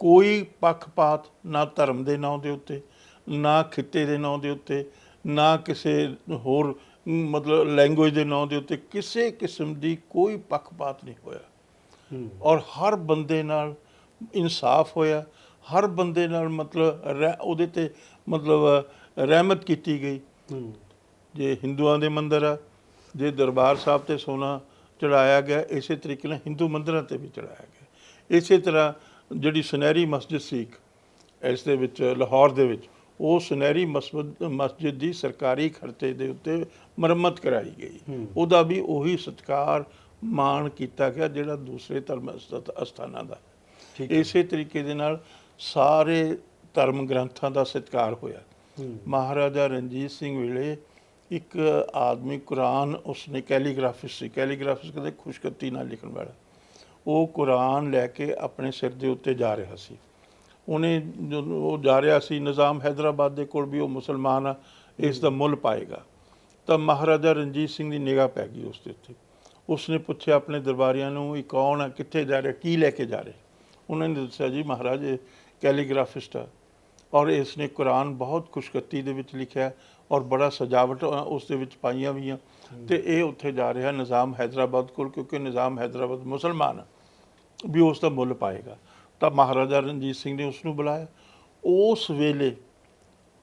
ਕੋਈ ਪੱਖਪਾਤ ਨਾ ਧਰਮ ਦੇ ਨਾਂ ਦੇ ਉੱਤੇ ਨਾ ਖਿੱਤੇ ਦੇ ਨਾਂ ਦੇ ਉੱਤੇ ਨਾ ਕਿਸੇ ਹੋਰ ਮਤਲਬ ਲੈਂਗੁਏਜ ਦੇ ਨਾਂ ਦੇ ਉੱਤੇ ਕਿਸੇ ਕਿਸਮ ਦੀ ਕੋਈ ਪੱਖਪਾਤ ਨਹੀਂ ਹੋਇਆ। ਔਰ ਹਰ ਬੰਦੇ ਨਾਲ ਇਨਸਾਫ ਹੋਇਆ। ਹਰ ਬੰਦੇ ਨਾਲ ਮਤਲਬ ਰਹਿ- ਉਹਦੇ ਤੇ ਮਤਲਬ ਰਹਿਮਤ ਕੀਤੀ ਗਈ। ਜੇ ਹਿੰਦੂਆਂ ਦੇ ਮੰਦਿਰ ਆ ਜੇ ਦਰਬਾਰ ਸਾਹਿਬ ਤੇ ਸੋਨਾ ਚੜਾਇਆ ਗਿਆ ਇਸੇ ਤਰੀਕੇ ਨਾਲ ਹਿੰਦੂ ਮੰਦਿਰਾਂ ਤੇ ਵੀ ਚੜਾਇਆ ਗਿਆ। ਇਸੇ ਤਰ੍ਹਾਂ ਜਿਹੜੀ ਸੁਨਹਿਰੀ ਮਸਜਿਦ ਸੀ ਇੱਕ, ਇਸ ਦੇ ਵਿੱਚ ਲਾਹੌਰ ਦੇ ਵਿੱਚ ਉਹ ਸੁਨਹਿਰੀ ਮਸਜਿਦ ਮਸਜਿਦ ਦੀ ਸਰਕਾਰੀ ਖਰਚੇ ਦੇ ਉੱਤੇ ਮੁਰੰਮਤ ਕਰਾਈ ਗਈ। ਉਹਦਾ ਵੀ ਉਹੀ ਸਤਕਾਰ ਮਾਣ ਕੀਤਾ ਗਿਆ ਜਿਹੜਾ ਦੂਸਰੇ ਧਰਮ ਅਸਥ- ਅਸਥਾਨਾਂ ਦਾ ਇਸੇ ਤਰੀਕੇ ਦੇ ਨਾਲ ਸਾਰੇ ਧਰਮ ਗ੍ਰੰਥਾਂ ਦਾ ਸਤਿਕਾਰ ਹੋਇਆ। ਮਹਾਰਾਜਾ ਰਣਜੀਤ ਸਿੰਘ ਵੇਲੇ ਇੱਕ ਆਦਮੀ ਕੁਰਾਨ ਉਸਨੇ ਕੈਲੀਗ੍ਰਾਫਿਸਟ ਸੀ। ਕੈਲੀਗ੍ਰਾਫਿਸਟ ਕਹਿੰਦੇ ਖੁਸ਼ਕਤੀ ਨਾਲ ਲਿਖਣ ਵਾਲਾ। ਉਹ ਕੁਰਾਨ ਲੈ ਕੇ ਆਪਣੇ ਸਿਰ ਦੇ ਉੱਤੇ ਜਾ ਰਿਹਾ ਸੀ। ਉਹਨੇ ਜਦੋਂ ਉਹ ਜਾ ਰਿਹਾ ਸੀ ਨਿਜ਼ਾਮ ਹੈਦਰਾਬਾਦ ਦੇ ਕੋਲ ਵੀ ਉਹ ਮੁਸਲਮਾਨ ਆ ਇਸ ਦਾ ਮੁੱਲ ਪਾਏਗਾ। ਤਾਂ ਮਹਾਰਾਜਾ ਰਣਜੀਤ ਸਿੰਘ ਦੀ ਨਿਗਾਹ ਪੈ ਗਈ ਉਸ ਦੇ ਉੱਤੇ। ਉਸਨੇ ਪੁੱਛਿਆ ਆਪਣੇ ਦਰਬਾਰੀਆਂ ਨੂੰ ਇਹ ਕੌਣ ਆ? ਕਿੱਥੇ ਜਾ ਰਿਹਾ? ਕੀ ਲੈ ਕੇ ਜਾ ਰਿਹਾ? ਉਹਨਾਂ ਨੇ ਦੱਸਿਆ ਜੀ, ਮਹਾਰਾਜ ਇਹ ਕੈਲੀਗ੍ਰਾਫਿਸਟ ਆ ਔਰ ਇਸ ਨੇ ਕੁਰਾਨ ਬਹੁਤ ਖੁਸ਼ਕਤੀ ਦੇ ਵਿੱਚ ਲਿਖਿਆ ਔਰ ਬੜਾ ਸਜਾਵਟ ਉਸ ਦੇ ਵਿੱਚ ਪਾਈਆਂ ਹੋਈਆਂ ਆ। ਤੇ ਇਹ ਉੱਥੇ ਜਾ ਰਿਹਾ ਨਿਜ਼ਾਮ ਹੈਦਰਾਬਾਦ ਕੋਲ, ਕਿਉਂਕਿ ਨਿਜ਼ਾਮ ਹੈਦਰਾਬਾਦ ਮੁਸਲਮਾਨ ਵੀ ਉਸ ਦਾ ਮੁੱਲ ਪਾਏਗਾ। ਤਾਂ ਮਹਾਰਾਜਾ ਰਣਜੀਤ ਸਿੰਘ ਨੇ ਉਸ ਨੂੰ ਬੁਲਾਇਆ। ਉਸ ਵੇਲੇ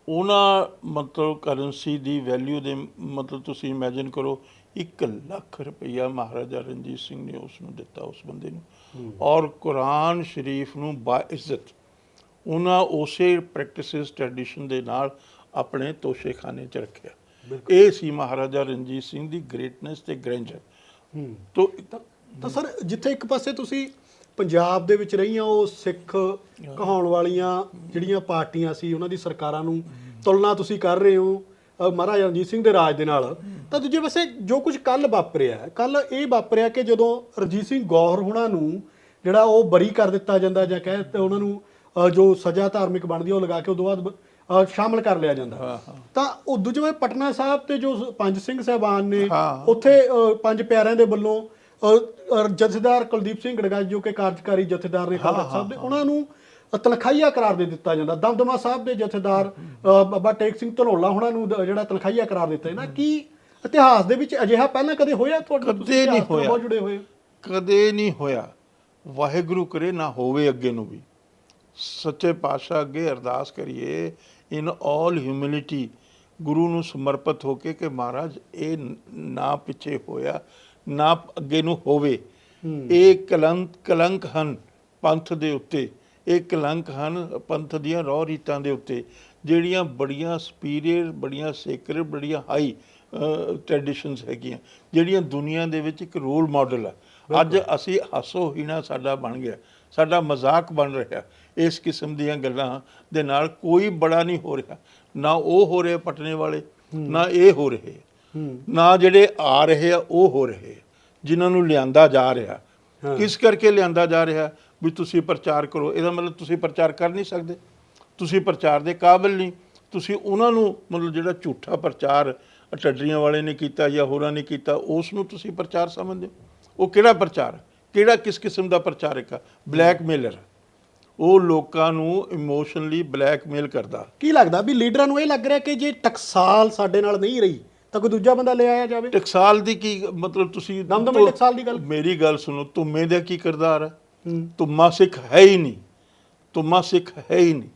ਉਹਨਾਂ ਮਤਲਬ ਕਰੰਸੀ ਦੀ ਵੈਲਿਊ ਦੇ ਮਤਲਬ ਤੁਸੀਂ ਇਮੇਜਿਨ ਕਰੋ 1 ਲੱਖ ਰੁਪਈਆ ਮਹਾਰਾਜਾ ਰਣਜੀਤ ਸਿੰਘ ਨੇ ਉਸ ਨੂੰ ਦਿੱਤਾ ਉਸ ਬੰਦੇ ਨੂੰ। ਔਰ ਕੁਰਾਨ ਸ਼ਰੀਫ ਨੂੰ ਬਾ ਇੱਜ਼ਤ ਉਹਨਾਂ ਉਸੇ ਪ੍ਰੈਕਟਿਸਿਸ ਟ੍ਰੈਡੀਸ਼ਨ ਦੇ ਨਾਲ ਆਪਣੇ ਤੋਸ਼ੇਖਾਨੇ 'ਚ ਰੱਖਿਆ। ਇਹ ਸੀ ਮਹਾਰਾਜਾ ਰਣਜੀਤ ਸਿੰਘ ਦੀ ਗ੍ਰੇਟਨੈਸ ਤੇ ਗ੍ਰੈਂਡਰ ਹੂੰ। ਤੋਂ ਤਾਂ ਸਰ ਜਿੱਥੇ ਇੱਕ ਪਾਸੇ ਤੁਸੀਂ ਪੰਜਾਬ ਦੇ ਵਿੱਚ ਰਹੀਆਂ ਉਹ ਸਿੱਖ ਕਹਾਉਣ ਵਾਲੀਆਂ ਜਿਹੜੀਆਂ ਪਾਰਟੀਆਂ ਸੀ ਉਹਨਾਂ ਦੀ ਸਰਕਾਰਾਂ ਨੂੰ ਤੁਲਨਾ ਤੁਸੀਂ ਕਰ ਰਹੇ ਹੋ। ਮਹਾਰਾਜਾ ਰਣਜੀਤ ਸਿੰਘ ਦੇ ਰਾਜ ਦੇ ਨਾਲ ਤਾਂ ਦੂਜੇ ਪਾਸੇ ਜੋ ਕੁਝ ਕੱਲ ਵਾਪਰਿਆ ਕੱਲ ਇਹ ਵਾਪਰਿਆ ਕਿ ਜਦੋਂ ਰਣਜੀਤ ਸਿੰਘ ਗੌਹਰ ਹੁਣਾਂ ਨੂੰ ਜਿਹੜਾ ਉਹ ਬਰੀ ਕਰ ਦਿੱਤਾ ਜਾਂਦਾ ਜਾਂ ਕਹਿ ਦਿੱਤਾ ਉਹਨਾਂ ਨੂੰ ਜੋ ਸਜ਼ਾ ਧਾਰਮਿਕ ਬਣਦੀ ਉਹ ਲਗਾ ਕੇ ਉਦੋਂ ਬਾਅਦ ਸ਼ਾਮਲ ਕਰ ਲਿਆ ਜਾਂਦਾ। ਤਾਂ ਉਹ ਦੂਜੇ ਪਾਸੇ ਪਟਨਾ ਸਾਹਿਬ ਤੇ ਜੋ ਪੰਜ ਸਿੰਘ ਸਾਹਿਬਾਨ ਨੇ। ਉੱਥੇ ਪੰਜ ਪਿਆਰਿਆਂ ਦੇ ਵੱਲੋਂ ਜਥੇਦਾਰ ਕੁਲਦੀਪ ਸਿੰਘ ਗੜਗਾਜ ਜੋ ਕਿ ਕਾਰਜਕਾਰੀ ਜਥੇਦਾਰ ਨੇ ਖਾਲਸਾ ਸਾਹਿਬ ਦੇ ਉਹਨਾਂ ਨੂੰ ਤਨਖਾਹੀਆ ਕਰਾਰ ਦੇ ਦਿੱਤਾ ਜਾਂਦਾ। ਦਮਦਮਾ ਸਾਹਿਬ ਦੇ ਜਥੇਦਾਰ ਬਾਬਾ ਟੇਕ ਸਿੰਘ ਧਨੋਲਾ ਹੁਣਾਂ ਨੂੰ ਦ- ਜਿਹੜਾ ਤਨਖਾਹੀਆ ਕਰਾਰ ਦਿੱਤਾ ਨਾ ਕੀ ਇਤਿਹਾਸ ਦੇ ਵਿੱਚ ਅਜਿਹਾ ਪਹਿਲਾਂ ਕਦੇ ਹੋਇਆ ਤੁਹਾਡੇ ਤੁਸੀਂ ਕਦੇ ਨਹੀਂ ਇਤਿਹਾਸ ਨਾਲ ਹੋਇਆ। ਬਹੁਤ ਜੁੜੇ ਹੋਏ ਹੋ। ਕਦੇ ਨਹੀਂ ਹੋਇਆ। ਵਾਹਿਗੁਰੂ ਕਰੇ ਨਾ ਹੋਵੇ ਅੱਗੇ ਨੂੰ ਵੀ। ਸੱਚੇ ਪਾਤਸ਼ਾਹ ਅੱਗੇ ਅਰਦਾਸ ਕਰੀਏ ਇਨ ਆਲ ਹਿਊਮਿਲਿਟੀ ਗੁਰੂ ਨੂੰ ਸਮਰਪਿਤ ਹੋ ਕੇ ਕਿ ਮਹਾਰਾਜ ਇਹ ਨ- ਨਾ ਪਿੱਛੇ ਹੋਇਆ ਨਾ ਅੱਗੇ ਨੂੰ ਹੋਵੇ। ਇਹ ਕਲੰਕ ਕਲੰਕ ਹਨ ਪੰਥ ਦੇ ਉੱਤੇ। ਇਹ ਕਲੰਕ ਹਨ ਪੰਥ ਦੀਆਂ ਰੌ ਰੀਤਾਂ ਦੇ ਉੱਤੇ ਜਿਹੜੀਆਂ ਬੜੀਆਂ ਸੁਪੀਰੀਅਰ ਬੜੀਆਂ ਸੇਕਰਡ ਬੜੀਆਂ ਹਾਈ ਟ੍ਰੈਡੀਸ਼ਨਸ ਹੈਗੀਆਂ ਜਿਹੜੀਆਂ ਦੁਨੀਆ ਦੇ ਵਿੱਚ ਇੱਕ ਰੋਲ ਮਾਡਲ ਹੈ ਅੱਜ ਅਸੀਂ ਹਾਸੋ ਹੀਣਾ ਸਾਡਾ ਬਣ ਗਿਆ ਸਾਡਾ ਮਜ਼ਾਕ ਬਣ ਰਿਹਾ ਇਸ ਕਿਸਮ ਦੀਆਂ ਗੱਲਾਂ ਦੇ ਨਾਲ ਕੋਈ ਬੜਾ ਨਹੀਂ ਹੋ ਰਿਹਾ ਨਾ ਉਹ ਹੋ ਰਹੇ ਪਟਨੇ ਵਾਲੇ ਨਾ ਇਹ ਹੋ ਰਹੇ ਨਾ ਜਿਹੜੇ ਆ ਰਹੇ ਆ ਉਹ ਹੋ ਰਹੇ ਜਿਨ੍ਹਾਂ ਨੂੰ ਲਿਆਂਦਾ ਜਾ ਰਿਹਾ। ਕਿਸ ਕਰਕੇ ਲਿਆਂਦਾ ਜਾ ਰਿਹਾ? ਵੀ ਤੁਸੀਂ ਪ੍ਰਚਾਰ ਕਰੋ। ਇਹਦਾ ਮਤਲਬ ਤੁਸੀਂ ਪ੍ਰਚਾਰ ਕਰ ਨਹੀਂ ਸਕਦੇ। ਤੁਸੀਂ ਪ੍ਰਚਾਰ ਦੇ ਕਾਬਿਲ ਨਹੀਂ। ਤੁਸੀਂ ਉਹਨਾਂ ਨੂੰ ਮਤਲਬ ਜਿਹੜਾ ਝੂਠਾ ਪ੍ਰਚਾਰ ਟੱਡਰੀਆਂ ਵਾਲੇ ਨੇ ਕੀਤਾ ਜਾਂ ਹੋਰਾਂ ਨੇ ਕੀਤਾ ਉਸ ਨੂੰ ਤੁਸੀਂ ਪ੍ਰਚਾਰ ਸਮਝਦੇ ਹੋ। ਉਹ ਕਿਹੜਾ ਪ੍ਰਚਾਰ? ਕਿਹੜਾ ਕਿਸ ਕਿਸਮ ਦਾ ਪ੍ਰਚਾਰਕ ਆ ਬਲੈਕਮੇਲਰ। ਉਹ ਲੋਕਾਂ ਨੂੰ ਇਮੋਸ਼ਨਲੀ ਬਲੈਕਮੇਲ ਕਰਦਾ। ਕੀ ਲੱਗਦਾ ਵੀ ਲੀਡਰਾਂ ਨੂੰ ਇਹ ਲੱਗ ਰਿਹਾ ਕਿ ਜੇ ਟਕਸਾਲ ਸਾਡੇ ਨਾਲ ਨਹੀਂ ਰਹੀ ਤਾਂ ਕੋਈ ਦੂਜਾ ਬੰਦਾ ਲੈ ਆਇਆ ਜਾਵੇ? ਟਕਸਾਲ ਦੀ ਕੀ ਮਤਲਬ ਤੁਸੀਂ ਦਮਦਮੇ ਟਕਸਾਲ ਦੀ ਗੱਲ। ਮੇਰੀ ਗੱਲ ਸੁਣੋ ਤੁਮੇ ਦਾ ਕੀ ਕਿਰਦਾਰ ਹੂੰ। ਤੁਮਾ ਸਿੱਖ ਹੈ ਹੀ ਨਹੀਂ। ਤੁਮਾ ਸਿੱਖ ਹੈ ਹੀ ਨਹੀਂ।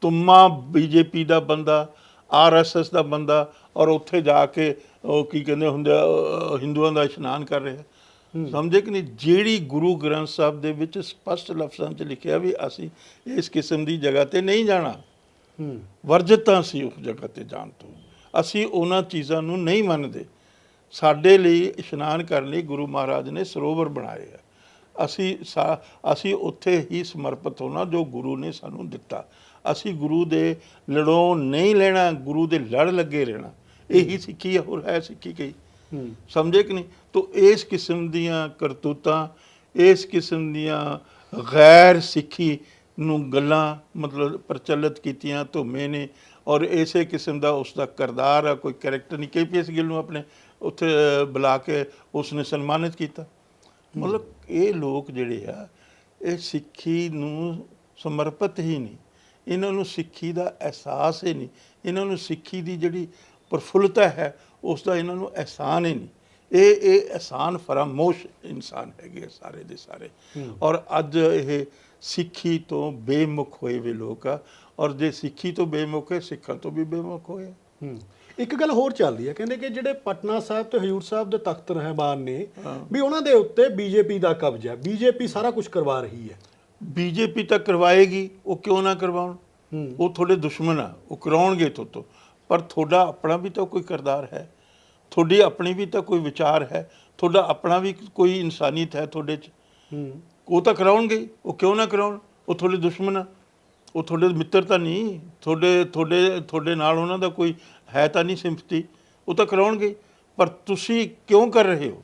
ਤੁਮਾ ਬੀਜੇਪੀ ਦਾ ਬੰਦਾ ਆਰਐਸਐਸ ਦਾ ਬੰਦਾ ਔਰ ਉੱਥੇ ਜਾ ਕੇ ਉਹ ਕੀ ਕਹਿੰਦੇ ਹੁੰਦੇ ਆ, ਹਿੰਦੂਆਂ ਦਾ ਇਸ਼ਨਾਨ ਕਰ ਰਿਹਾ। ਸਮਝੇ ਕਿ ਨਹੀਂ? ਜਿਹੜੀ ਗੁਰੂ ਗ੍ਰੰਥ ਸਾਹਿਬ ਦੇ ਵਿੱਚ ਸਪਸ਼ਟ ਲਫ਼ਜ਼ਾਂ 'ਚ ਲਿਖਿਆ ਵੀ ਅਸੀਂ ਇਸ ਕਿਸਮ ਦੀ ਜਗ੍ਹਾ ਤੇ ਨਹੀਂ ਜਾਣਾ। ਹੂੰ ਵਰਜਿਤਾਂ ਸੀ ਉਸ ਜਗ੍ਹਾ ਤੇ ਜਾਣ ਤੋਂ। ਅਸੀਂ ਉਹਨਾਂ ਚੀਜ਼ਾਂ ਨੂੰ ਨਹੀਂ ਮੰਨਦੇ। ਸਾਡੇ ਲਈ ਇਸ਼ਨਾਨ ਕਰਨ ਲਈ ਗੁਰੂ ਮਹਾਰਾਜ ਨੇ ਸਰੋਵਰ ਬਣਾਏ ਆ। ਅਸੀਂ ਅਸੀਂ ਉੱਥੇ ਹੀ ਸਮਰਪਿਤ ਹੋਣਾ ਜੋ ਗੁਰੂ ਨੇ ਸਾਨੂੰ ਦਿੱਤਾ। ਅਸੀਂ ਗੁਰੂ ਦੇ ਲੜੋਂ ਨਹੀਂ ਲੈਣਾ ਗੁਰੂ ਦੇ ਲੜ ਲੱਗੇ ਰਹਿਣਾ। ਇਹੀ ਸਿੱਖੀ ਹੈ, ਹੋਰ ਹੈ ਸਿੱਖੀ ਕਈ। ਸਮਝੇ ਕਿ ਨਹੀਂ? ਤੋ ਇਸ ਕਿਸਮ ਦੀਆਂ ਕਰਤੂਤਾਂ ਇਸ ਕਿਸਮ ਦੀਆਂ ਗੈਰ ਸਿੱਖੀ ਨੂੰ ਗੱਲਾਂ ਮਤਲਬ ਪ੍ਰਚਲਿਤ ਕੀਤੀਆਂ ਧੁਮੇ ਨੇ ਔਰ ਇਸੇ ਕਿਸਮ ਦਾ ਉਸ ਦਾ ਕਰਦਾਰ ਆ ਕੋਈ ਕੈਰੈਕਟਰ ਨਹੀਂ। ਕੇਪੀਐਸ ਗਿੱਲ ਨੂੰ ਆਪਣੇ ਉੱਥੇ ਬੁਲਾ ਕੇ ਉਸ ਨੇ ਸਨਮਾਨਿਤ ਕੀਤਾ। ਮਤਲਬ ਇਹ ਲੋਕ ਜਿਹੜੇ ਆ ਇਹ ਸਿੱਖੀ ਨੂੰ ਸਮਰਪਿਤ ਹੀ ਨਹੀਂ। ਇਹਨਾਂ ਨੂੰ ਸਿੱਖੀ ਦਾ ਅਹਿਸਾਸ ਹੀ ਨਹੀਂ। ਇਹਨਾਂ ਨੂੰ ਸਿੱਖੀ ਦੀ ਜਿਹੜੀ ਪ੍ਰਫੁੱਲਤਾ ਹੈ ਉਸ ਦਾ ਇਹਨਾਂ ਨੂੰ ਅਹਿਸਾਨ ਹੀ ਨਹੀਂ। ਇਹ ਇਹ ਅਹਿਸਾਨ ਫਰਾਮੋਸ਼ ਇਨਸਾਨ ਹੈਗੇ ਸਾਰੇ ਦੇ ਸਾਰੇ। ਔਰ ਅੱਜ ਇਹ ਸਿੱਖੀ ਤੋਂ ਬੇਮੁਖ ਹੋਏ ਵੇ ਲੋਕ ਆ। ਔਰ ਜੇ ਸਿੱਖੀ ਤੋਂ ਬੇਮੁਖ ਹੈ ਸਿੱਖਾਂ ਤੋਂ ਵੀ ਬੇਮੁਖ ਹੋਏ। ਹੂੰ। ਇੱਕ ਗੱਲ ਹੋਰ ਚੱਲਦੀ ਹੈ ਕਹਿੰਦੇ ਕਿ ਜਿਹੜੇ ਪਟਨਾ ਸਾਹਿਬ ਤੇ ਹਜੂਰ ਸਾਹਿਬ ਦੇ ਤਖਤ ਰਹਿਬਾਨ ਨੇ ਵੀ ਉਹਨਾਂ ਦੇ ਉੱਤੇ ਬੀਜੇਪੀ ਦਾ ਕਬਜ਼ਾ ਹੈ। ਬੀਜੇਪੀ ਸਾਰਾ ਕੁਝ ਕਰਵਾ ਰਹੀ ਹੈ। ਬੀਜੇਪੀ ਤਾਂ ਕਰਵਾਏਗੀ ਉਹ ਕਿਉਂ ਨਾ ਕਰਵਾਉਣ। ਉਹ ਤੁਹਾਡੇ ਦੁਸ਼ਮਣ ਆ ਉਹ ਕਰਾਉਣਗੇ ਤੁਹਾਤੋਂ ਪਰ ਤੁਹਾਡਾ ਆਪਣਾ ਵੀ ਤਾਂ ਕੋਈ ਕਿਰਦਾਰ ਹੈ। ਤੁਹਾਡੀ ਆਪਣੀ ਵੀ ਤਾਂ ਕੋਈ ਵਿਚਾਰ ਹੈ। ਤੁਹਾਡਾ ਆਪਣਾ ਵੀ ਕੋਈ ਇਨਸਾਨੀਅਤ ਹੈ ਤੁਹਾਡੇ 'ਚ। ਉਹ ਤਾਂ ਕਰਾਉਣਗੇ ਉਹ ਕਿਉਂ ਨਾ ਕਰਾਉਣ? ਉਹ ਤੁਹਾਡੇ ਦੁਸ਼ਮਣ ਆ। ਉਹ ਤੁਹਾਡੇ ਮਿੱਤਰ ਤਾਂ ਨਹੀਂ ਤੁਹਾਡੇ ਤੁਹਾਡੇ ਤੁਹਾਡੇ ਨਾਲ ਉਹਨਾਂ ਦਾ ਕੋਈ ਹੈ ਤਾਂ ਨਹੀਂ ਸਿੰਪਥੀ ਉਹ ਤਾਂ ਕਰਾਉਣਗੇ। ਪਰ ਤੁਸੀਂ ਕਿਉਂ ਕਰ ਰਹੇ ਹੋ?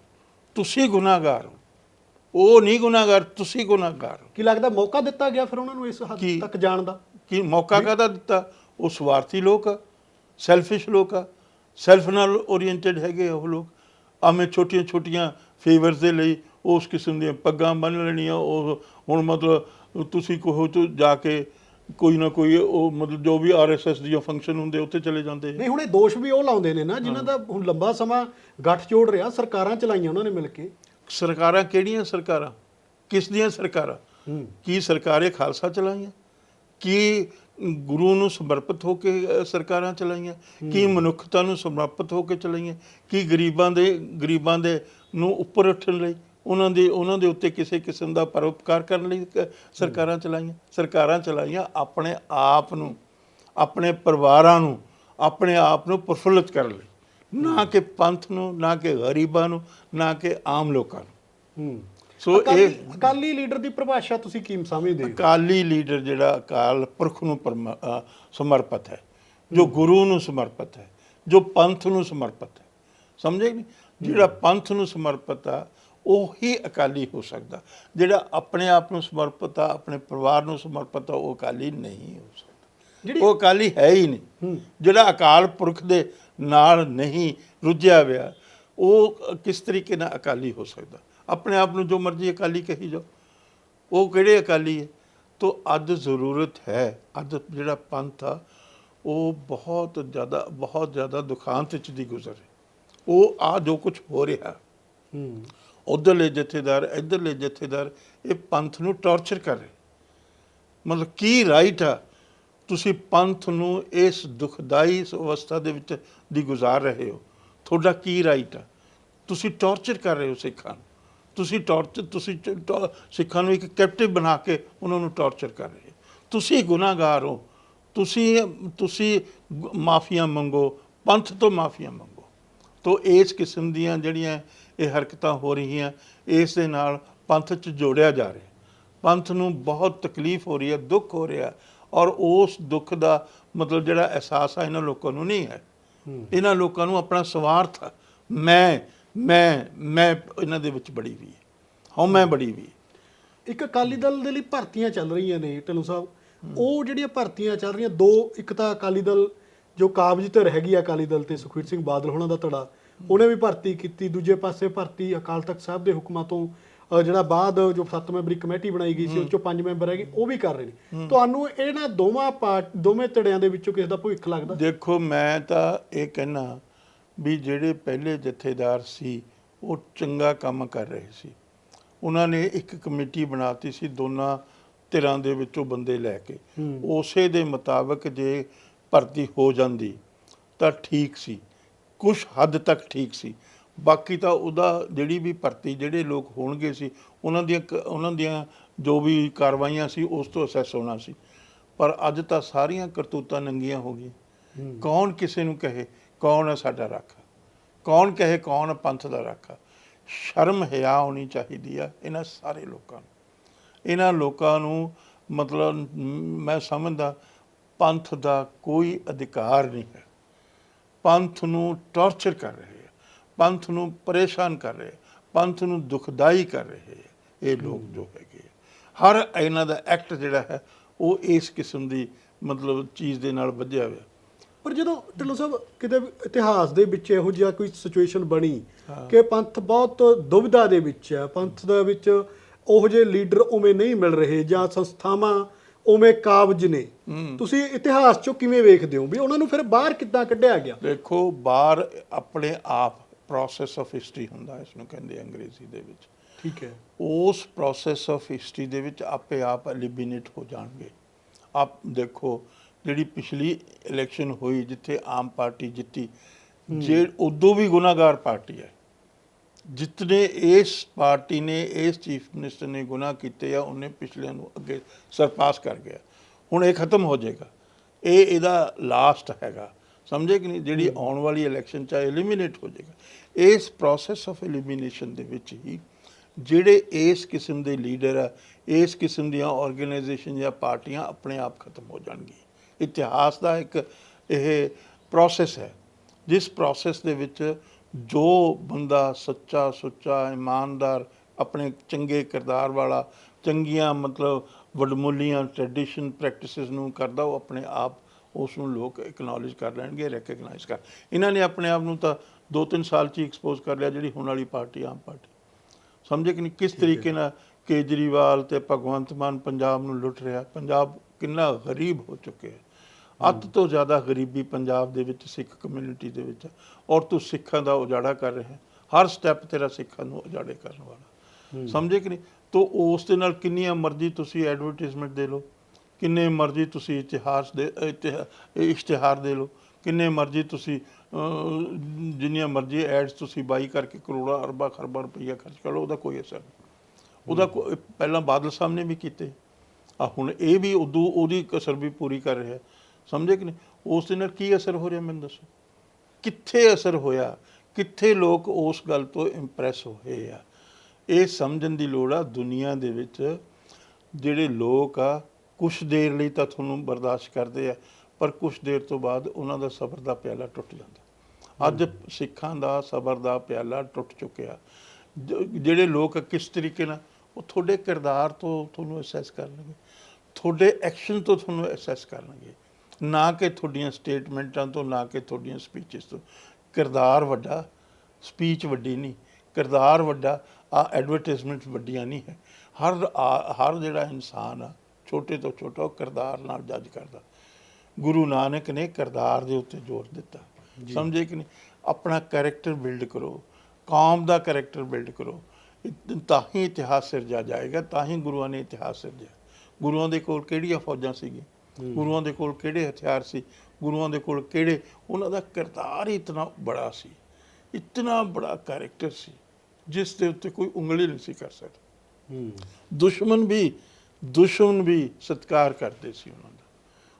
ਤੁਸੀਂ ਗੁਨਾਹਗਾਰ ਹੋ। ਉਹ ਨਹੀਂ ਗੁਨਾਹਗਾਰ ਤੁਸੀਂ ਗੁਨਾਹਗਾਰ ਕੀ ਲੱਗਦਾ ਮੌਕਾ ਦਿੱਤਾ ਗਿਆ ਫਿਰ ਉਹਨਾਂ ਨੂੰ ਇਸ ਹੱਦ? ਤੱਕ ਜਾਣ ਦਾ? ਕਿ ਮੌਕਾ ਕਾਹਦਾ ਦਿੱਤਾ? ਉਹ ਸਵਾਰਥੀ ਲੋਕ ਆ ਸੈਲਫਿਸ਼ ਲੋਕ ਆ ਸੈਲਫ ਨਾਲ ਓਰੀਐਂਟਡ ਹੈਗੇ ਉਹ ਲੋਕ। ਆਵੇਂ ਛੋਟੀਆਂ ਛੋਟੀਆਂ ਫੇਵਰਸ ਦੇ ਲਈ ਉਸ ਕਿਸਮ ਦੀਆਂ ਪੱਗਾਂ ਬੰਨ ਲੈਣੀਆਂ ਉਹ ਹੁਣ ਮਤਲਬ ਤੁਸੀਂ ਕਹੋ ਤੋਂ ਜਾ ਕੇ ਕੋਈ ਨਾ ਕੋਈ ਉਹ ਮਤਲਬ ਜੋ ਵੀ ਆਰਐਸਐਸ ਦੀਆਂ ਫੰਕਸ਼ਨ ਹੁੰਦੇ ਉੱਥੇ ਚਲੇ ਜਾਂਦੇ। ਨਹੀਂ ਹੁਣ ਇਹ ਦੋਸ਼ ਵੀ ਉਹ ਲਾਉਂਦੇ ਨੇ ਨਾ ਜਿਨ੍ਹਾਂ ਦਾ ਹੁਣ ਲੰਬਾ ਸਮਾਂ ਗੱਠ ਜੋੜ ਰਿਹਾ ਸਰਕਾਰਾਂ ਚਲਾਈਆਂ ਉਹਨਾਂ ਨੇ ਮਿਲ ਕੇ। ਸਰਕਾਰਾਂ ਕਿਹੜੀਆਂ ਸਰਕਾਰਾਂ? ਕਿਸ ਦੀਆਂ ਸਰਕਾਰਾਂ? ਕੀ ਸਰਕਾਰੇ ਖਾਲਸਾ ਚਲਾਈਆਂ? ਕੀ ਗੁਰੂ ਨੂੰ ਸਮਰਪਿਤ ਹੋ ਕੇ ਅ, ਸਰਕਾਰਾਂ ਚਲਾਈਆਂ? ਕੀ ਮਨੁੱਖਤਾ ਨੂੰ ਸਮਰਪਿਤ ਹੋ ਕੇ ਚਲਾਈਆਂ? ਕੀ ਗਰੀਬਾਂ ਦੇ ਗਰੀਬਾਂ ਦੇ ਨੂੰ ਉੱਪਰ ਉੱਠਣ ਲਈ? ਉਹਨਾਂ ਦੇ ਉਹਨਾਂ ਦੇ ਉੱਤੇ ਕਿਸੇ ਕਿਸਮ ਦਾ ਪਰਉਪਕਾਰ ਕਰਨ ਲਈ ਸਰਕਾਰਾਂ ਚਲਾਈਆਂ। ਸਰਕਾਰਾਂ ਚਲਾਈਆਂ ਆਪਣੇ ਆਪ ਨੂੰ ਆਪਣੇ ਪਰਿਵਾਰਾਂ ਨੂੰ ਆਪਣੇ ਆਪ ਨੂੰ ਪ੍ਰਫੁੱਲਿਤ ਕਰਨ ਲਈ। ਨਾ ਕਿ ਪੰਥ ਨੂੰ ਨਾ ਕਿ ਗਰੀਬਾਂ ਨੂੰ ਨਾ ਕਿ ਆਮ ਲੋਕਾਂ ਨੂੰ। ਹੂੰ। ਸੋ ਇਹ ਅਕਾਲੀ ਲੀਡਰ ਦੀ ਪਰਿਭਾਸ਼ਾ ਤੁਸੀਂ ਕੀ ਸਮਝਦੇ ਹੋ? ਅਕਾਲੀ ਲੀਡਰ ਜਿਹੜਾ ਅਕਾਲ ਪੁਰਖ ਨੂੰ ਸਮਰਪਿਤ ਹੈ। ਜੋ ਗੁਰੂ ਨੂੰ ਸਮਰਪਿਤ ਹੈ ਜੋ ਪੰਥ ਨੂੰ ਸਮਰਪਿਤ ਹੈ। ਸਮਝੇ ਨਹੀਂ? ਜਿਹੜਾ ਪੰਥ ਨੂੰ ਸਮਰਪਿਤ ਆ ਉਹ ਅਕਾਲੀ ਹੋ ਸਕਦਾ। ਜਿਹੜਾ ਆਪਣੇ ਆਪ ਨੂੰ ਸਮਰਪਿਤ ਆ ਆਪਣੇ ਪਰਿਵਾਰ ਨੂੰ ਸਮਰਪਿਤ ਆ ਉਹ ਅਕਾਲੀ ਨਹੀਂ ਹੋ ਸਕਦਾ। ਜਿਹੜੀ ਉਹ ਅਕਾਲੀ ਹੈ ਹੀ ਨਹੀਂ। ਜਿਹੜਾ ਅਕਾਲ ਪੁਰਖ ਦੇ ਨਾਲ ਨਹੀਂ ਰੁੱਝਿਆ ਹੋਇਆ ਉਹ ਕਿਸ ਤਰੀਕੇ ਨਾਲ ਅਕਾਲੀ ਹੋ ਸਕਦਾ? ਆਪਣੇ ਆਪ ਨੂੰ ਜੋ ਮਰਜ਼ੀ ਅਕਾਲੀ ਕਹੀ ਜਾਓ। ਉਹ ਕਿਹੜੇ ਅਕਾਲੀ ਹੈ? ਤੋ ਅੱਜ ਜ਼ਰੂਰਤ ਹੈ ਅੱਜ ਜਿਹੜਾ ਪੰਥ ਆ ਉਹ ਬਹੁਤ ਜ਼ਿਆਦਾ ਬਹੁਤ ਜ਼ਿਆਦਾ ਦੁਖਾਂਤ ਚ ਦੀ ਗੁਜ਼ਰ ਹੈ ਉਹ ਆ ਜੋ ਕੁਝ ਹੋ ਰਿਹਾ। ਹੂੰ। ਉਧਰਲੇ ਜਥੇਦਾਰ, ਇਧਰਲੇ ਜਥੇਦਾਰ, ਇਹ ਪੰਥ ਨੂੰ ਟੌਰਚਰ ਕਰ ਰਹੇ। ਮਤਲਬ ਕੀ ਰਾਈਟ ਆ? ਤੁਸੀਂ ਪੰਥ ਨੂੰ ਇਸ ਦੁਖਦਾਈ ਇਸ ਅਵਸਥਾ ਦੇ ਵਿੱਚ ਦੀ ਗੁਜ਼ਾਰ ਰਹੇ ਹੋ। ਤੁਹਾਡਾ ਕੀ ਰਾਈਟ ਆ? ਤੁਸੀਂ ਟੌਰਚਰ ਕਰ ਰਹੇ ਹੋ ਸਿੱਖਾਂ ਨੂੰ। ਤੁਸੀਂ ਟੌਰਚਰ ਤੁਸੀਂ ਟ- ਸਿੱਖਾਂ ਨੂੰ ਇੱਕ ਕੈਪਟਿਵ ਬਣਾ ਕੇ ਉਹਨਾਂ ਨੂੰ ਟੌਰਚਰ ਕਰ ਰਹੇ ਹੋ। ਤੁਸੀਂ ਗੁਨਾਹਗਾਰ ਹੋ। ਤੁਸੀਂ ਤੁਸੀਂ ਮਾਫੀਆਂ ਮੰਗੋ, ਪੰਥ ਤੋਂ ਮਾਫੀਆਂ ਮੰਗੋ। ਤੋ ਇਸ ਕਿਸਮ ਦੀਆਂ ਜਿਹੜੀਆਂ ਇਹ ਹਰਕਤਾਂ ਹੋ ਰਹੀਆਂ ਇਸ ਦੇ ਨਾਲ ਪੰਥ 'ਚ ਜੋੜਿਆ ਜਾ ਰਿਹਾ। ਪੰਥ ਨੂੰ ਬਹੁਤ ਤਕਲੀਫ ਹੋ ਰਹੀ ਹੈ ਦੁੱਖ ਹੋ ਰਿਹਾ ਔਰ ਉਸ ਦੁੱਖ ਦਾ ਮਤਲਬ ਜਿਹੜਾ ਅਹਿਸਾਸ ਆ ਇਹਨਾਂ ਲੋਕਾਂ ਨੂੰ ਨਹੀਂ ਹੈ। ਇਹਨਾਂ ਲੋਕਾਂ ਨੂੰ ਆਪਣਾ ਸਵਾਰਥ। ਮੈਂ ਮੈਂ ਮੈਂ ਇਹਨਾਂ ਦੇ ਵਿੱਚ ਬੜੀ ਵੀ ਹੈ। ਹਾਂ ਮੈਂ ਬੜੀ ਵੀ। ਇੱਕ ਅਕਾਲੀ ਦਲ ਦੇ ਲਈ ਭਰਤੀਆਂ ਚੱਲ ਰਹੀਆਂ ਨੇ ਢਿੱਲੋਂ ਸਾਹਿਬ। ਉਹ ਜਿਹੜੀਆਂ ਭਰਤੀਆਂ ਚੱਲ ਰਹੀਆਂ ਦੋ ਇੱਕ ਤਾਂ ਅਕਾਲੀ ਦਲ ਜੋ ਕਾਬਜ ਤੇ ਰਹਿ ਗਈ ਅਕਾਲੀ ਦਲ ਤੇ ਸੁਖਵੀਰ ਸਿੰਘ ਬਾਦਲ ਹੋਣਾ ਦਾ ਧੜਾ। ਉਹਨੇ ਵੀ ਭਰਤੀ ਕੀਤੀ ਦੂਜੇ ਪਾਸੇ ਭਰਤੀ ਅਕਾਲ ਤਖਤ ਸਾਹਿਬ ਦੇ ਹੁਕਮਾਂ ਤੋਂ ਜਿਹੜਾ ਬਾਅਦ ਜੋ ਸੱਤ ਮੈਂਬਰੀ ਕਮੇਟੀ ਬਣਾਈ ਗਈ ਸੀ ਉਹ ਚੋਂ ਪੰਜ ਮੈਂਬਰ ਹੈਗੇ ਉਹ ਵੀ ਕਰ ਰਹੇ ਨੇ। ਤੁਹਾਨੂੰ ਇਹਨਾਂ ਦੋਵਾਂ ਪਾਰਟ ਦੋਵੇਂ ਧੜਿਆਂ ਦੇ ਵਿੱਚੋਂ ਕਿਸ ਦਾ ਭਵਿੱਖ ਲੱਗਦਾ? ਦੇਖੋ ਮੈਂ ਤਾਂ ਇਹ ਕਹਿਣਾ ਵੀ ਜਿਹੜੇ ਪਹਿਲੇ ਜਥੇਦਾਰ ਸੀ ਉਹ ਚੰਗਾ ਕੰਮ ਕਰ ਰਹੇ ਸੀ। ਉਹਨਾਂ ਨੇ ਇੱਕ ਕਮੇਟੀ ਬਣਾਤੀ ਸੀ ਦੋਨਾਂ ਧਿਰਾਂ ਦੇ ਵਿੱਚੋਂ ਬੰਦੇ ਲੈ ਕੇ। ਉਸੇ ਦੇ ਮੁਤਾਬਕ ਜੇ ਭਰਤੀ ਹੋ ਜਾਂਦੀ ਤਾਂ ਠੀਕ ਸੀ। ਕੁਝ ਹੱਦ ਤੱਕ ਠੀਕ ਸੀ। ਬਾਕੀ ਤਾਂ ਉਹਦਾ ਜਿਹੜੀ ਵੀ ਭਰਤੀ ਜਿਹੜੇ ਲੋਕ ਹੋਣਗੇ ਸੀ ਉਹਨਾਂ ਦੀਆਂ ਉਹਨਾਂ ਦੀਆਂ ਜੋ ਵੀ ਕਾਰਵਾਈਆਂ ਸੀ ਉਸ ਤੋਂ ਅਸੈਸ ਹੋਣਾ ਸੀ। ਪਰ ਅੱਜ ਤਾਂ ਸਾਰੀਆਂ ਕਰਤੂਤਾਂ ਨੰਗੀਆਂ ਹੋ ਗਈਆਂ। ਕੌਣ ਕਿਸੇ ਨੂੰ ਕਹੇ ਕੌਣ ਹੈ ਸਾਡਾ ਰਾਖਾ? ਕੌਣ ਕਹੇ ਕੌਣ ਹੈ ਪੰਥ ਦਾ ਰਾਖਾ? ਸ਼ਰਮ ਹਿਆ ਹੋਣੀ ਚਾਹੀਦੀ ਆ ਇਹਨਾਂ ਸਾਰੇ ਲੋਕਾਂ ਨੂੰ। ਇਹਨਾਂ ਲੋਕਾਂ ਨੂੰ ਮਤਲਬ ਮੈਂ ਸਮਝਦਾ ਪੰਥ ਦਾ ਕੋਈ ਅਧਿਕਾਰ ਨਹੀਂ ਹੈ। ਪੰਥ ਨੂੰ ਟੌਰਚਰ ਕਰ ਰਹੇ ਆ ਪੰਥ ਨੂੰ ਪਰੇਸ਼ਾਨ ਕਰ ਰਹੇ ਪੰਥ ਨੂੰ ਦੁਖਦਾਈ ਕਰ ਰਹੇ ਇਹ ਲੋਕ ਜੋ ਹੈਗੇ। ਹਰ ਇਹਨਾਂ ਦਾ ਐਕਟ ਜਿਹੜਾ ਹੈ ਉਹ ਇਸ ਕਿਸਮ ਦੀ ਮਤਲਬ ਚੀਜ਼ ਦੇ ਨਾਲ ਵੱਜਿਆ ਹੋਇਆ ਪਰ ਜਦੋਂ ਢਿੱਲੋਂ ਸਾਹਿਬ ਕਿਤੇ ਇਤਿਹਾਸ ਦੇ ਵਿੱਚ ਇਹੋ ਜਿਹਾ ਕੋਈ ਸਿਚੁਏਸ਼ਨ ਬਣੀ ਕਿ ਪੰਥ ਬਹੁਤ ਦੁਵਿਧਾ ਦੇ ਵਿੱਚ ਹੈ ਪੰਥ ਦੇ ਵਿੱਚ ਉਹੋ ਜਿਹੇ ਲੀਡਰ ਉਵੇਂ ਨਹੀਂ ਮਿਲ ਰਹੇ ਜਾਂ ਸੰਸਥਾਵਾਂ ਉਵੇਂ ਕਾਬਜ ਨੇ। ਤੁਸੀਂ ਇਤਿਹਾਸ ਚੋਂ ਕਿਵੇਂ ਵੇਖਦੇ ਹੋ ਵੀ ਉਹਨਾਂ ਨੂੰ ਫਿਰ ਬਾਹਰ ਕਿੱਦਾਂ ਕੱਢਿਆ ਗਿਆ? ਦੇਖੋ ਬਾਹਰ ਆਪਣੇ ਆਪ ਪ੍ਰੋਸੈਸ ਆਫ ਹਿਸਟਰੀ ਹੁੰਦਾ ਇਸ ਨੂੰ ਕਹਿੰਦੇ ਅੰਗਰੇਜ਼ੀ ਦੇ ਵਿੱਚ। ਠੀਕ ਹੈ। ਉਸ ਪ੍ਰੋਸੈਸ ਆਫ ਹਿਸਟਰੀ ਦੇ ਵਿੱਚ ਆਪੇ ਆਪ ਐਲੀਮੀਨੇਟ ਹੋ ਜਾਣਗੇ। ਆਪ ਦੇਖੋ ਜਿਹੜੀ ਪਿਛਲੀ ਇਲੈਕਸ਼ਨ ਹੋਈ ਜਿੱਥੇ ਆਮ ਪਾਰਟੀ ਜਿੱਤੀ ਜੇ ਉਦੋਂ ਵੀ ਗੁਨਾਹਗਾਰ ਪਾਰਟੀ ਹੈ ਜਿਤਨੇ ਇਸ ਪਾਰਟੀ ਨੇ, ਇਸ ਚੀਫ ਮਿਨਿਸਟਰ ਨੇ ਗੁਨਾਹ ਕੀਤੇ ਆ, ਉਹਨੇ ਪਿਛਲਿਆਂ ਨੂੰ ਅੱਗੇ ਸਰਪਾਸ ਕਰ ਗਿਆ। ਹੁਣ ਇਹ ਖਤਮ ਹੋ ਜਾਏਗਾ। ਇਹ ਇਹਦਾ ਲਾਸਟ ਹੈਗਾ। ਸਮਝੇ ਕਿ ਨਹੀਂ? ਜਿਹੜੀ ਆਉਣ ਵਾਲੀ ਇਲੈਕਸ਼ਨ ਚ ਐਲੀਮੀਨੇਟ ਹੋ ਜਾਏਗਾ। ਇਸ ਪ੍ਰੋਸੈਸ ਆਫ ਐਲੀਮੀਨੇਸ਼ਨ ਦੇ ਵਿੱਚ ਹੀ ਜਿਹੜੇ ਇਸ ਕਿਸਮ ਦੇ ਲੀਡਰ ਆ, ਇਸ ਕਿਸਮ ਦੀਆਂ ਆਰਗੇਨਾਈਜੇਸ਼ਨ ਜਾਂ ਪਾਰਟੀਆਂ ਆਪਣੇ ਆਪ ਖਤਮ ਹੋ ਜਾਣਗੀਆਂ। ਇਤਿਹਾਸ ਦਾ ਇੱਕ ਇਹ ਪ੍ਰੋਸੈਸ ਹੈ। ਜਿਸ ਪ੍ਰੋਸੈਸ ਦੇ ਵਿੱਚ ਜੋ ਬੰਦਾ ਸੱਚਾ ਸੁੱਚਾ ਇਮਾਨਦਾਰ ਆਪਣੇ ਚੰਗੇ ਕਿਰਦਾਰ ਵਾਲਾ ਚੰਗੀਆਂ ਮਤਲਬ ਵਡਮੁੱਲੀਆਂ ਟ੍ਰੈਡੀਸ਼ਨ ਪ੍ਰੈਕਟਿਸਿਸ ਨੂੰ ਕਰਦਾ ਉਹ ਆਪਣੇ ਆਪ ਉਸ ਨੂੰ ਲੋਕ ਐਕਨੋਲਜ ਕਰ ਲੈਣਗੇ ਰੈਕਗਨਾਈਜ਼ ਕਰ। ਇਹਨਾਂ ਨੇ ਆਪਣੇ ਆਪ ਨੂੰ ਤਾਂ 2-3 ਸਾਲ ਚ ਐਕਸਪੋਜ਼ ਕਰ ਲਿਆ ਜਿਹੜੀ ਹੁਣ ਵਾਲੀ ਪਾਰਟੀ ਆਮ ਪਾਰਟੀ। ਸਮਝੇ ਕਿ ਨਹੀਂ? ਕਿਸ ਤਰੀਕੇ ਨਾਲ ਕੇਜਰੀਵਾਲ ਤੇ ਭਗਵੰਤ ਮਾਨ ਪੰਜਾਬ ਨੂੰ ਲੁੱਟ ਰਿਹਾ? ਪੰਜਾਬ ਕਿੰਨਾ ਗਰੀਬ ਹੋ ਚੁੱਕਿਆ ਹੈ। ਅੱਧ ਤੋਂ ਜ਼ਿਆਦਾ ਗਰੀਬੀ ਪੰਜਾਬ ਦੇ ਵਿੱਚ ਸਿੱਖ ਕਮਿਊਨਿਟੀ ਦੇ ਵਿੱਚ ਹੈ। ਔਰ ਤੂੰ ਸਿੱਖਾਂ ਦਾ ਉਜਾੜਾ ਕਰ ਰਿਹਾ ਹੈ। ਹਰ ਸਟੈਪ ਤੇਰਾ ਸਿੱਖਾਂ ਨੂੰ ਉਜਾੜੇ ਕਰਨ ਵਾਲਾ। ਸਮਝੇ ਕਿ ਨਹੀਂ? ਤੋ ਉਸ ਦੇ ਨਾਲ ਕਿੰਨੀਆਂ ਮਰਜ਼ੀ ਤੁਸੀਂ ਐਡਵਰਟਾਈਜ਼ਮੈਂਟ ਦੇ ਲਓ। ਕਿੰਨੇ ਮਰਜ਼ੀ ਤੁਸੀਂ ਇਤਿਹਾਸ ਦੇ ਇਸ਼ਤਿਹਾਰ ਦੇ ਲਓ। ਕਿੰਨੇ ਮਰਜ਼ੀ ਤੁਸੀਂ ਜਿੰਨੀਆਂ ਮਰਜ਼ੀ ਐਡਸ ਤੁਸੀਂ ਬਾਈ ਕਰਕੇ ਕਰੋੜਾਂ ਅਰਬਾਂ ਖਰਬਾਂ ਰੁਪਈਆ ਖਰਚ ਕਰ ਲਓ ਉਹਦਾ ਕੋਈ ਅਸਰ ਨਹੀਂ। ਉਹਦਾ ਪਹਿਲਾਂ ਬਾਦਲ ਸਾਹਿਬ ਨੇ ਵੀ ਕੀਤੇ। ਆ ਹੁਣ ਇਹ ਵੀ ਉਦੋਂ ਉਹਦੀ ਕਸਰ ਵੀ ਪੂਰੀ ਕਰ ਰਿਹਾ ਸਮਝੇ ਕਿ ਨਹੀਂ? ਉਸ ਦੇ ਨਾਲ ਕੀ ਅਸਰ ਹੋ ਰਿਹਾ ਮੈਨੂੰ ਦੱਸੋ? ਕਿੱਥੇ ਅਸਰ ਹੋਇਆ? ਕਿੱਥੇ ਲੋਕ ਉਸ ਗੱਲ ਤੋਂ ਇੰਪ੍ਰੈਸ ਹੋਏ ਆ? ਇਹ ਸਮਝਣ ਦੀ ਲੋੜ ਆ ਦੁਨੀਆ ਦੇ ਵਿੱਚ ਜਿਹੜੇ ਲੋਕ ਆ, ਕੁਛ ਦੇਰ ਲਈ ਤਾਂ ਤੁਹਾਨੂੰ ਬਰਦਾਸ਼ਤ ਕਰਦੇ ਆ, ਪਰ ਕੁਛ ਦੇਰ ਤੋਂ ਬਾਅਦ ਉਹਨਾਂ ਦਾ ਸਬਰ ਦਾ ਪਿਆਲਾ ਟੁੱਟ ਜਾਂਦਾ। ਅੱਜ ਸਿੱਖਾਂ ਦਾ ਸਬਰ ਦਾ ਪਿਆਲਾ ਟੁੱਟ ਚੁੱਕਿਆ। ਜਿਹੜੇ ਲੋਕ ਕਿਸ ਤਰੀਕੇ ਨਾਲ, ਉਹ ਤੁਹਾਡੇ ਕਿਰਦਾਰ ਤੋਂ ਤੁਹਾਨੂੰ ਅਸੈਸ ਕਰਨਗੇ। ਤੁਹਾਡੇ ਐਕਸ਼ਨ ਤੋਂ ਤੁਹਾਨੂੰ ਅਸੈਸ ਕਰਨਗੇ। ਨਾ ਕਿ ਤੁਹਾਡੀਆਂ ਸਟੇਟਮੈਂਟਾਂ ਤੋਂ ਨਾ ਕਿ ਤੁਹਾਡੀਆਂ ਸਪੀਚਸ ਤੋਂ। ਕਿਰਦਾਰ ਵੱਡਾ ਸਪੀਚ ਵੱਡੀ ਨਹੀਂ। ਕਿਰਦਾਰ ਵੱਡਾ ਆ ਐਡਵਰਟਾਈਜ਼ਮੈਂਟ ਵੱਡੀਆਂ ਨਹੀਂ ਹੈ। ਹਰ ਹਰ ਜਿਹੜਾ ਇਨਸਾਨ ਆ ਛੋਟੇ ਤੋਂ ਛੋਟਾ ਕਿਰਦਾਰ ਨਾਲ ਜੱਜ ਕਰਦਾ। ਗੁਰੂ ਨਾਨਕ ਨੇ ਕਿਰਦਾਰ ਦੇ ਉੱਤੇ ਜ਼ੋਰ ਦਿੱਤਾ। ਸਮਝੇ ਕਿ ਨਹੀਂ? ਆਪਣਾ ਕੈਰੈਕਟਰ ਬਿਲਡ ਕਰੋ। ਕੌਮ ਦਾ ਕੈਰੈਕਟਰ ਬਿਲਡ ਕਰੋ। ਤਾਂ ਹੀ ਇਤਿਹਾਸ ਸਿਰਜਿਆ ਜਾਏਗਾ ਤਾਂ ਹੀ ਗੁਰੂਆਂ ਨੇ ਇਤਿਹਾਸ ਸਿਰਜਿਆ। ਗੁਰੂਆਂ ਦੇ ਕੋਲ ਕਿਹੜੀਆਂ ਫੌਜਾਂ ਸੀਗੀਆਂ? ਗੁਰੂਆਂ ਦੇ ਕੋਲ ਕਿਹੜੇ ਹਥਿਆਰ ਸੀ? ਗੁਰੂਆਂ ਦੇ ਕੋਲ ਕਿਹੜੇ? ਉਹਨਾਂ ਦਾ ਕਿਰਦਾਰ ਹੀ ਇਤਨਾ ਬੜਾ ਸੀ। ਇਤਨਾ ਬੜਾ ਕੈਰੈਕਟਰ ਸੀ ਜਿਸ ਦੇ ਉੱਤੇ ਕੋਈ ਉਂਗਲੀ ਨਹੀਂ ਸੀ ਕਰ ਸਕਦਾ। ਦੁਸ਼ਮਣ ਵੀ ਦੁਸ਼ਮਣ ਵੀ ਸਤਿਕਾਰ ਕਰਦੇ ਸੀ ਉਹਨਾਂ ਦਾ।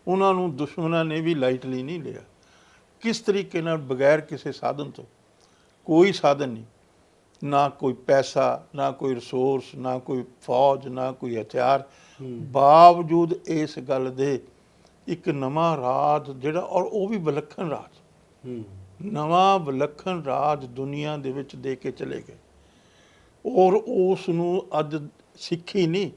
ਉਹਨਾਂ ਨੂੰ ਦੁਸ਼ਮਣਾਂ ਨੇ ਵੀ ਲਾਈਟਲੀ ਨਹੀਂ ਲਿਆ। ਕਿਸ ਤਰੀਕੇ ਨਾਲ ਬਗੈਰ ਕਿਸੇ ਸਾਧਨ ਤੋਂ ਕੋਈ ਸਾਧਨ ਨਹੀਂ ਨਾ ਕੋਈ ਪੈਸਾ ਨਾ ਕੋਈ ਰਿਸੋਰਸ ਨਾ ਕੋਈ ਫੌਜ ਨਾ ਕੋਈ ਹਥਿਆਰ। ਬਾਵਜੂਦ ਇਸ ਗੱਲ ਦੇ ਇੱਕ ਨਵਾਂ ਰਾਜ ਜਿਹੜਾ ਔਰ ਉਹ ਵੀ ਵਿਲੱਖਣ ਰਾਜ। ਨਵਾਂ ਵਿਲੱਖਣ ਰਾਜ ਦੁਨੀਆ ਦੇ ਵਿੱਚ ਦੇ ਕੇ ਚਲੇ ਗਏ। ਔਰ ਉਸ ਨੂੰ ਅੱਜ ਸਿੱਖੀ ਨਹੀਂ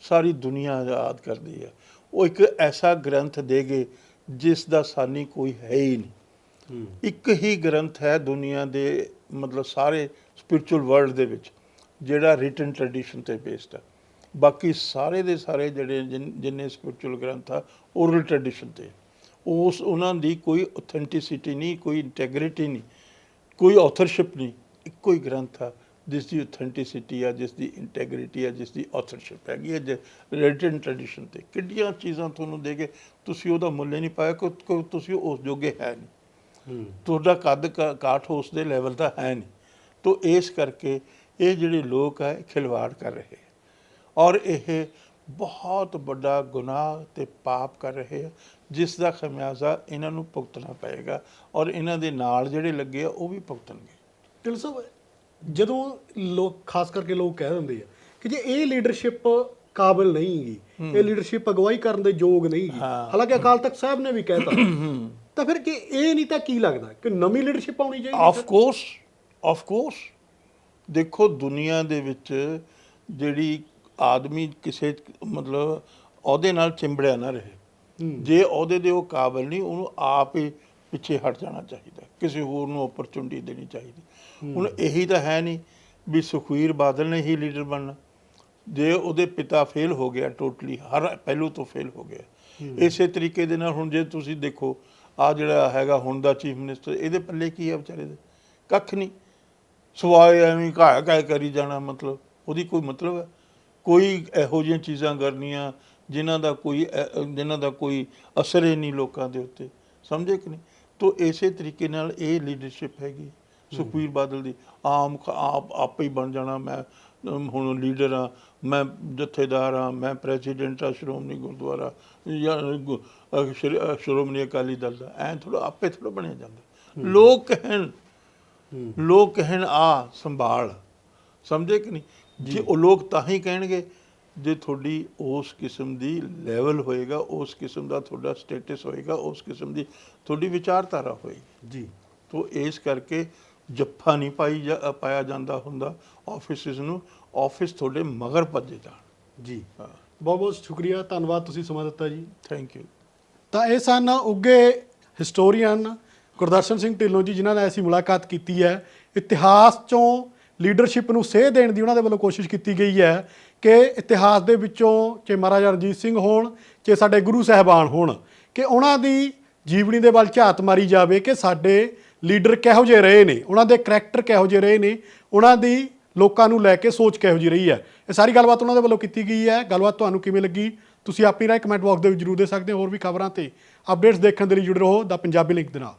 ਸਾਰੀ ਦੁਨੀਆ ਯਾਦ ਕਰਦੀ ਹੈ। ਉਹ ਇੱਕ ਐਸਾ ਗ੍ਰੰਥ ਦੇ ਗਏ ਜਿਸ ਦਾ ਸਾਨੀ ਕੋਈ ਹੈ ਹੀ ਨਹੀਂ। ਇੱਕ ਹੀ ਗ੍ਰੰਥ ਹੈ ਦੁਨੀਆ ਦੇ ਮਤਲਬ ਸਾਰੇ ਸਪਿਰਚੁਅਲ ਵਰਲਡ ਦੇ ਵਿੱਚ ਜਿਹੜਾ ਰਿਟਨ ਟ੍ਰੈਡੀਸ਼ਨ ਤੇ ਬੇਸਡ ਹੈ। ਬਾਕੀ ਸਾਰੇ ਦੇ ਸਾਰੇ ਜਿਹੜੇ ਜਿਨ- ਸਪਿਰਚੁਅਲ ਗ੍ਰੰਥ ਆ ਓਰਲ ਟ੍ਰੈਡੀਸ਼ਨ ਤੇ। ਉਸ ਉਹਨਾਂ ਦੀ ਕੋਈ ਆਥੈਂਟਿਸਿਟੀ ਨਹੀਂ ਕੋਈ ਇੰਟੈਗ੍ਰਿਟੀ ਨਹੀਂ ਕੋਈ ਆਥਰਸ਼ਿਪ ਨਹੀਂ ਇੱਕੋ ਹੀ ਗ੍ਰੰਥ ਆ ਜਿਸ ਦੀ ਆਥੈਂਟਿਸਿਟੀ ਆ ਜਿਸ ਦੀ ਇੰਟੈਗ੍ਰਿਟੀ ਆ ਜਿਸ ਦੀ ਆਥਰਸ਼ਿਪ ਹੈਗੀ ਹੈ ਰਿਟਨ ਟ੍ਰੈਡੀਸ਼ਨ ਤੇ। ਕਿੱਡੀਆਂ ਚੀਜ਼ਾਂ ਤੁਹਾਨੂੰ ਦੇ ਕੇ ਤੁਸੀਂ ਉਹਦਾ ਮੁੱਲ ਨਹੀਂ ਪਾਇਆ ਕਿ ਤੁਸੀਂ ਉਸ ਜੋਗੇ ਹੈ ਨਹੀਂ। ਤੁਹਾਡਾ ਕੱਦ ਕਾਠ ਉਸ ਦੇ ਲੈਵਲ ਦਾ ਹੈ ਨਹੀਂ। ਤੋ ਇਸ ਕਰਕੇ ਇਹ ਜਿਹੜੇ ਲੋਕ ਹੈ ਖਿਲਵਾੜ ਕਰ ਰਹੇ ਔਰ ਇਹ ਬਹੁਤ ਵੱਡਾ ਗੁਨਾਹ ਤੇ ਪਾਪ ਕਰ ਰਹੇ ਜਿਸ ਦਾ ਖਮਿਆਜ਼ਾ ਇਹਨਾਂ ਨੂੰ ਭੁਗਤਣਾ ਪਏਗਾ ਔਰ ਇਹਨਾਂ ਦੇ ਨਾਲ ਜਿਹੜੇ ਲੱਗੇ ਆ ਉਹ ਵੀ ਭੁਗਤਣਗੇ ਢਿੱਲ ਸਾਹਿਬ ਜਦੋਂ ਲੋਕ ਖਾਸ ਕਰਕੇ ਲੋਕ ਕਹਿ ਦਿੰਦੇ ਆ ਕਿ ਜੇ ਇਹ ਲੀਡਰਸ਼ਿਪ ਕਾਬਿਲ ਨਹੀਂਗੀ ਇਹ ਲੀਡਰਸ਼ਿਪ ਅਗਵਾਈ ਕਰਨ ਦੇ ਯੋਗ ਨਹੀਂਗੀ ਹਾਂ। ਹਾਲਾਂਕਿ ਅਕਾਲ ਤਖਤ ਸਾਹਿਬ ਨੇ ਵੀ ਕਹਿਤਾ ਤਾਂ ਫਿਰ ਕਿ ਇਹ ਨਹੀਂ ਤਾਂ ਕੀ ਲੱਗਦਾ ਕਿ ਨਵੀਂ ਲੀਡਰਸ਼ਿਪ ਆਉਣੀ ਚਾਹੀਦੀ ਆਫ? ਕੋਰਸ ਆਫ ਕੋਰਸ ਦੇਖੋ ਦੁਨੀਆ ਦੇ ਵਿੱਚ ਜਿਹੜੀ ਆਦਮੀ ਕਿਸੇ ਮਤਲਬ ਉਹਦੇ ਨਾਲ ਚਿੰਬੜਿਆ ਨਾ ਰਹੇ। ਜੇ ਉਹਦੇ ਦੇ ਉਹ ਕਾਬਿਲ ਨਹੀਂ ਉਹਨੂੰ ਆਪ ਹੀ ਪਿੱਛੇ ਹਟ ਜਾਣਾ ਚਾਹੀਦਾ ਕਿਸੇ ਹੋਰ ਨੂੰ ਓਪਰਚੁਨਿਟੀ ਦੇਣੀ ਚਾਹੀਦੀ ਹੁਣ ਇਹੀ ਤਾਂ ਹੈ ਨਹੀਂ ਵੀ ਸੁਖਵੀਰ ਬਾਦਲ ਨੇ ਹੀ ਲੀਡਰ ਬਣਨਾ। ਜੇ ਉਹਦੇ ਪਿਤਾ ਫੇਲ ਹੋ ਗਿਆ ਟੋਟਲੀ ਹਰ ਪਹਿਲੂ ਤੋਂ ਫੇਲ ਹੋ ਗਿਆ। ਇਸੇ ਤਰੀਕੇ ਦੇ ਨਾਲ ਹੁਣ ਜੇ ਤੁਸੀਂ ਦੇਖੋ ਆ ਜਿਹੜਾ ਹੈਗਾ ਹੁਣ ਦਾ ਚੀਫ ਮਿਨਿਸਟਰ ਇਹਦੇ ਪੱਲੇ ਕੀ ਹੈ ਵਿਚਾਰੇ ਦੇ? ਕੱਖ ਨਹੀਂ। ਸਵਾਏ ਐਵੇਂ ਘਾਇਆ ਘਾਇਆ ਕਰੀ ਜਾਣਾ ਮਤਲਬ ਉਹਦੀ ਕੋਈ ਮਤਲਬ ਹੈ? ਕੋਈ ਇਹੋ ਜਿਹੀਆਂ ਚੀਜ਼ਾਂ ਕਰਨੀਆਂ ਜਿਨ੍ਹਾਂ ਦਾ ਕੋਈ ਜਿਨ੍ਹਾਂ ਦਾ ਕੋਈ ਅਸਰ ਹੀ ਨਹੀਂ ਲੋਕਾਂ ਦੇ ਉੱਤੇ ਸਮਝੇ ਕਿ ਨਹੀਂ? ਤੋ ਇਸੇ ਤਰੀਕੇ ਨਾਲ ਇਹ ਲੀਡਰਸ਼ਿਪ ਹੈਗੀ ਸੁਖਬੀਰ ਬਾਦਲ ਦੀ ਆਮ ਆਪ ਆਪੇ ਹੀ ਬਣ ਜਾਣਾ ਮੈਂ ਹੁਣ ਲੀਡਰ ਆ ਮੈਂ ਜਥੇਦਾਰ ਆ ਮੈਂ ਪ੍ਰੈਜ਼ੀਡੈਂਟ ਆ ਸ਼੍ਰੋਮਣੀ ਗੁਰਦੁਆਰਾ ਜਾਂ ਸ਼੍ਰੋਮਣੀ ਅਕਾਲੀ ਦਲ ਦਾ ਐ ਥੋੜਾ ਆਪੇ ਥੋੜਾ ਬਣਿਆ ਜਾਂਦਾ। ਲੋਕ ਕਹਿਣ। ਲੋਕ ਕਹਿਣ ਆ ਸੰਭਾਲ। ਸਮਝੇ ਕਿ ਨਹੀਂ? ਜੇ। ਉਹ ਲੋਕ ਤਾਂ ਹੀ ਕਹਿਣਗੇ ਜੇ ਤੁਹਾਡੀ ਉਸ ਕਿਸਮ ਦੀ ਲੈਵਲ ਹੋਏਗਾ ਉਸ ਕਿਸਮ ਦਾ ਤੁਹਾਡਾ ਸਟੇਟਸ ਹੋਏਗਾ ਉਸ ਕਿਸਮ ਦੀ ਤੁਹਾਡੀ ਵਿਚਾਰਧਾਰਾ ਹੋਏਗੀ। ਜੀ। ਤੋ ਇਸ ਕਰਕੇ ਜੱਫਾ ਨਹੀਂ ਪਾਈ ਜਾ- ਪਾਇਆ ਜਾਂਦਾ ਹੁੰਦਾ ਆਫਿਸਿਸ ਨੂੰ। ਆਫਿਸ ਤੁਹਾਡੇ ਮਗਰ ਭੱਜੇ ਜਾਣ। ਜੀ। ਬਹੁਤ ਬਹੁਤ ਸ਼ੁਕਰੀਆ। ਧੰਨਵਾਦ ਤੁਸੀਂ ਸਮਾਂ ਦਿੱਤਾ ਜੀ। ਥੈਂਕ ਯੂ ਤਾਂ ਇਹ ਸਨ ਉੱਗੇ ਹਿਸਟੋਰੀਅਨ ਗੁਰਦਰਸ਼ਨ ਸਿੰਘ ਢਿੱਲੋਂ ਜੀ, ਜਿਨ੍ਹਾਂ ਨਾਲ ਅਸੀਂ ਮੁਲਾਕਾਤ ਕੀਤੀ ਹੈ, ਇਤਿਹਾਸ ਚੋਂ ਲੀਡਰਸ਼ਿਪ ਨੂੰ ਸੇਧ ਦੇਣ ਦੀ ਉਹਨਾਂ ਦੇ ਵੱਲੋਂ ਕੋਸ਼ਿਸ਼ ਕੀਤੀ ਗਈ ਹੈ ਕਿ ਇਤਿਹਾਸ ਦੇ ਵਿੱਚੋਂ ਚਾਹੇ ਮਹਾਰਾਜਾ ਰਣਜੀਤ ਸਿੰਘ ਹੋਣ, ਚਾਹੇ ਸਾਡੇ ਗੁਰੂ ਸਾਹਿਬਾਨ ਹੋਣ, ਕਿ ਉਹਨਾਂ ਦੀ ਜੀਵਨੀ ਦੇ ਵੱਲ ਝਾਤ ਮਾਰੀ ਜਾਵੇ ਕਿ ਸਾਡੇ ਲੀਡਰ ਕਿਹੋ ਜਿਹੇ ਰਹੇ ਨੇ, ਉਹਨਾਂ ਦੇ ਕਰੈਕਟਰ ਕਿਹੋ ਜਿਹੇ ਰਹੇ ਨੇ, ਉਹਨਾਂ ਦੀ ਲੋਕਾਂ ਨੂੰ ਲੈ ਕੇ ਸੋਚ ਕਿਹੋ ਜਿਹੀ ਰਹੀ ਹੈ। ਇਹ ਸਾਰੀ ਗੱਲਬਾਤ ਉਹਨਾਂ ਦੇ ਵੱਲੋਂ ਕੀਤੀ ਗਈ ਹੈ। ਗੱਲਬਾਤ ਤੁਹਾਨੂੰ ਕਿਵੇਂ ਲੱਗੀ? ਤੁਸੀਂ ਆਪਣੀ ਰਾਏ ਕਮੈਂਟ ਬਾਕਸ ਦੇ ਵਿੱਚ ਜਰੂਰ ਦੇ ਸਕਦੇ ਹੋ। ਹੋਰ ਵੀ ਖਬਰਾਂ ਤੇ ਅਪਡੇਟਸ ਦੇਖਣ ਦੇ ਲਈ ਜੁੜੇ ਰਹੋ। ਦਾ ਪੰਜਾਬੀ ਲਿੰਕ ਦੇ ਨਾਲ।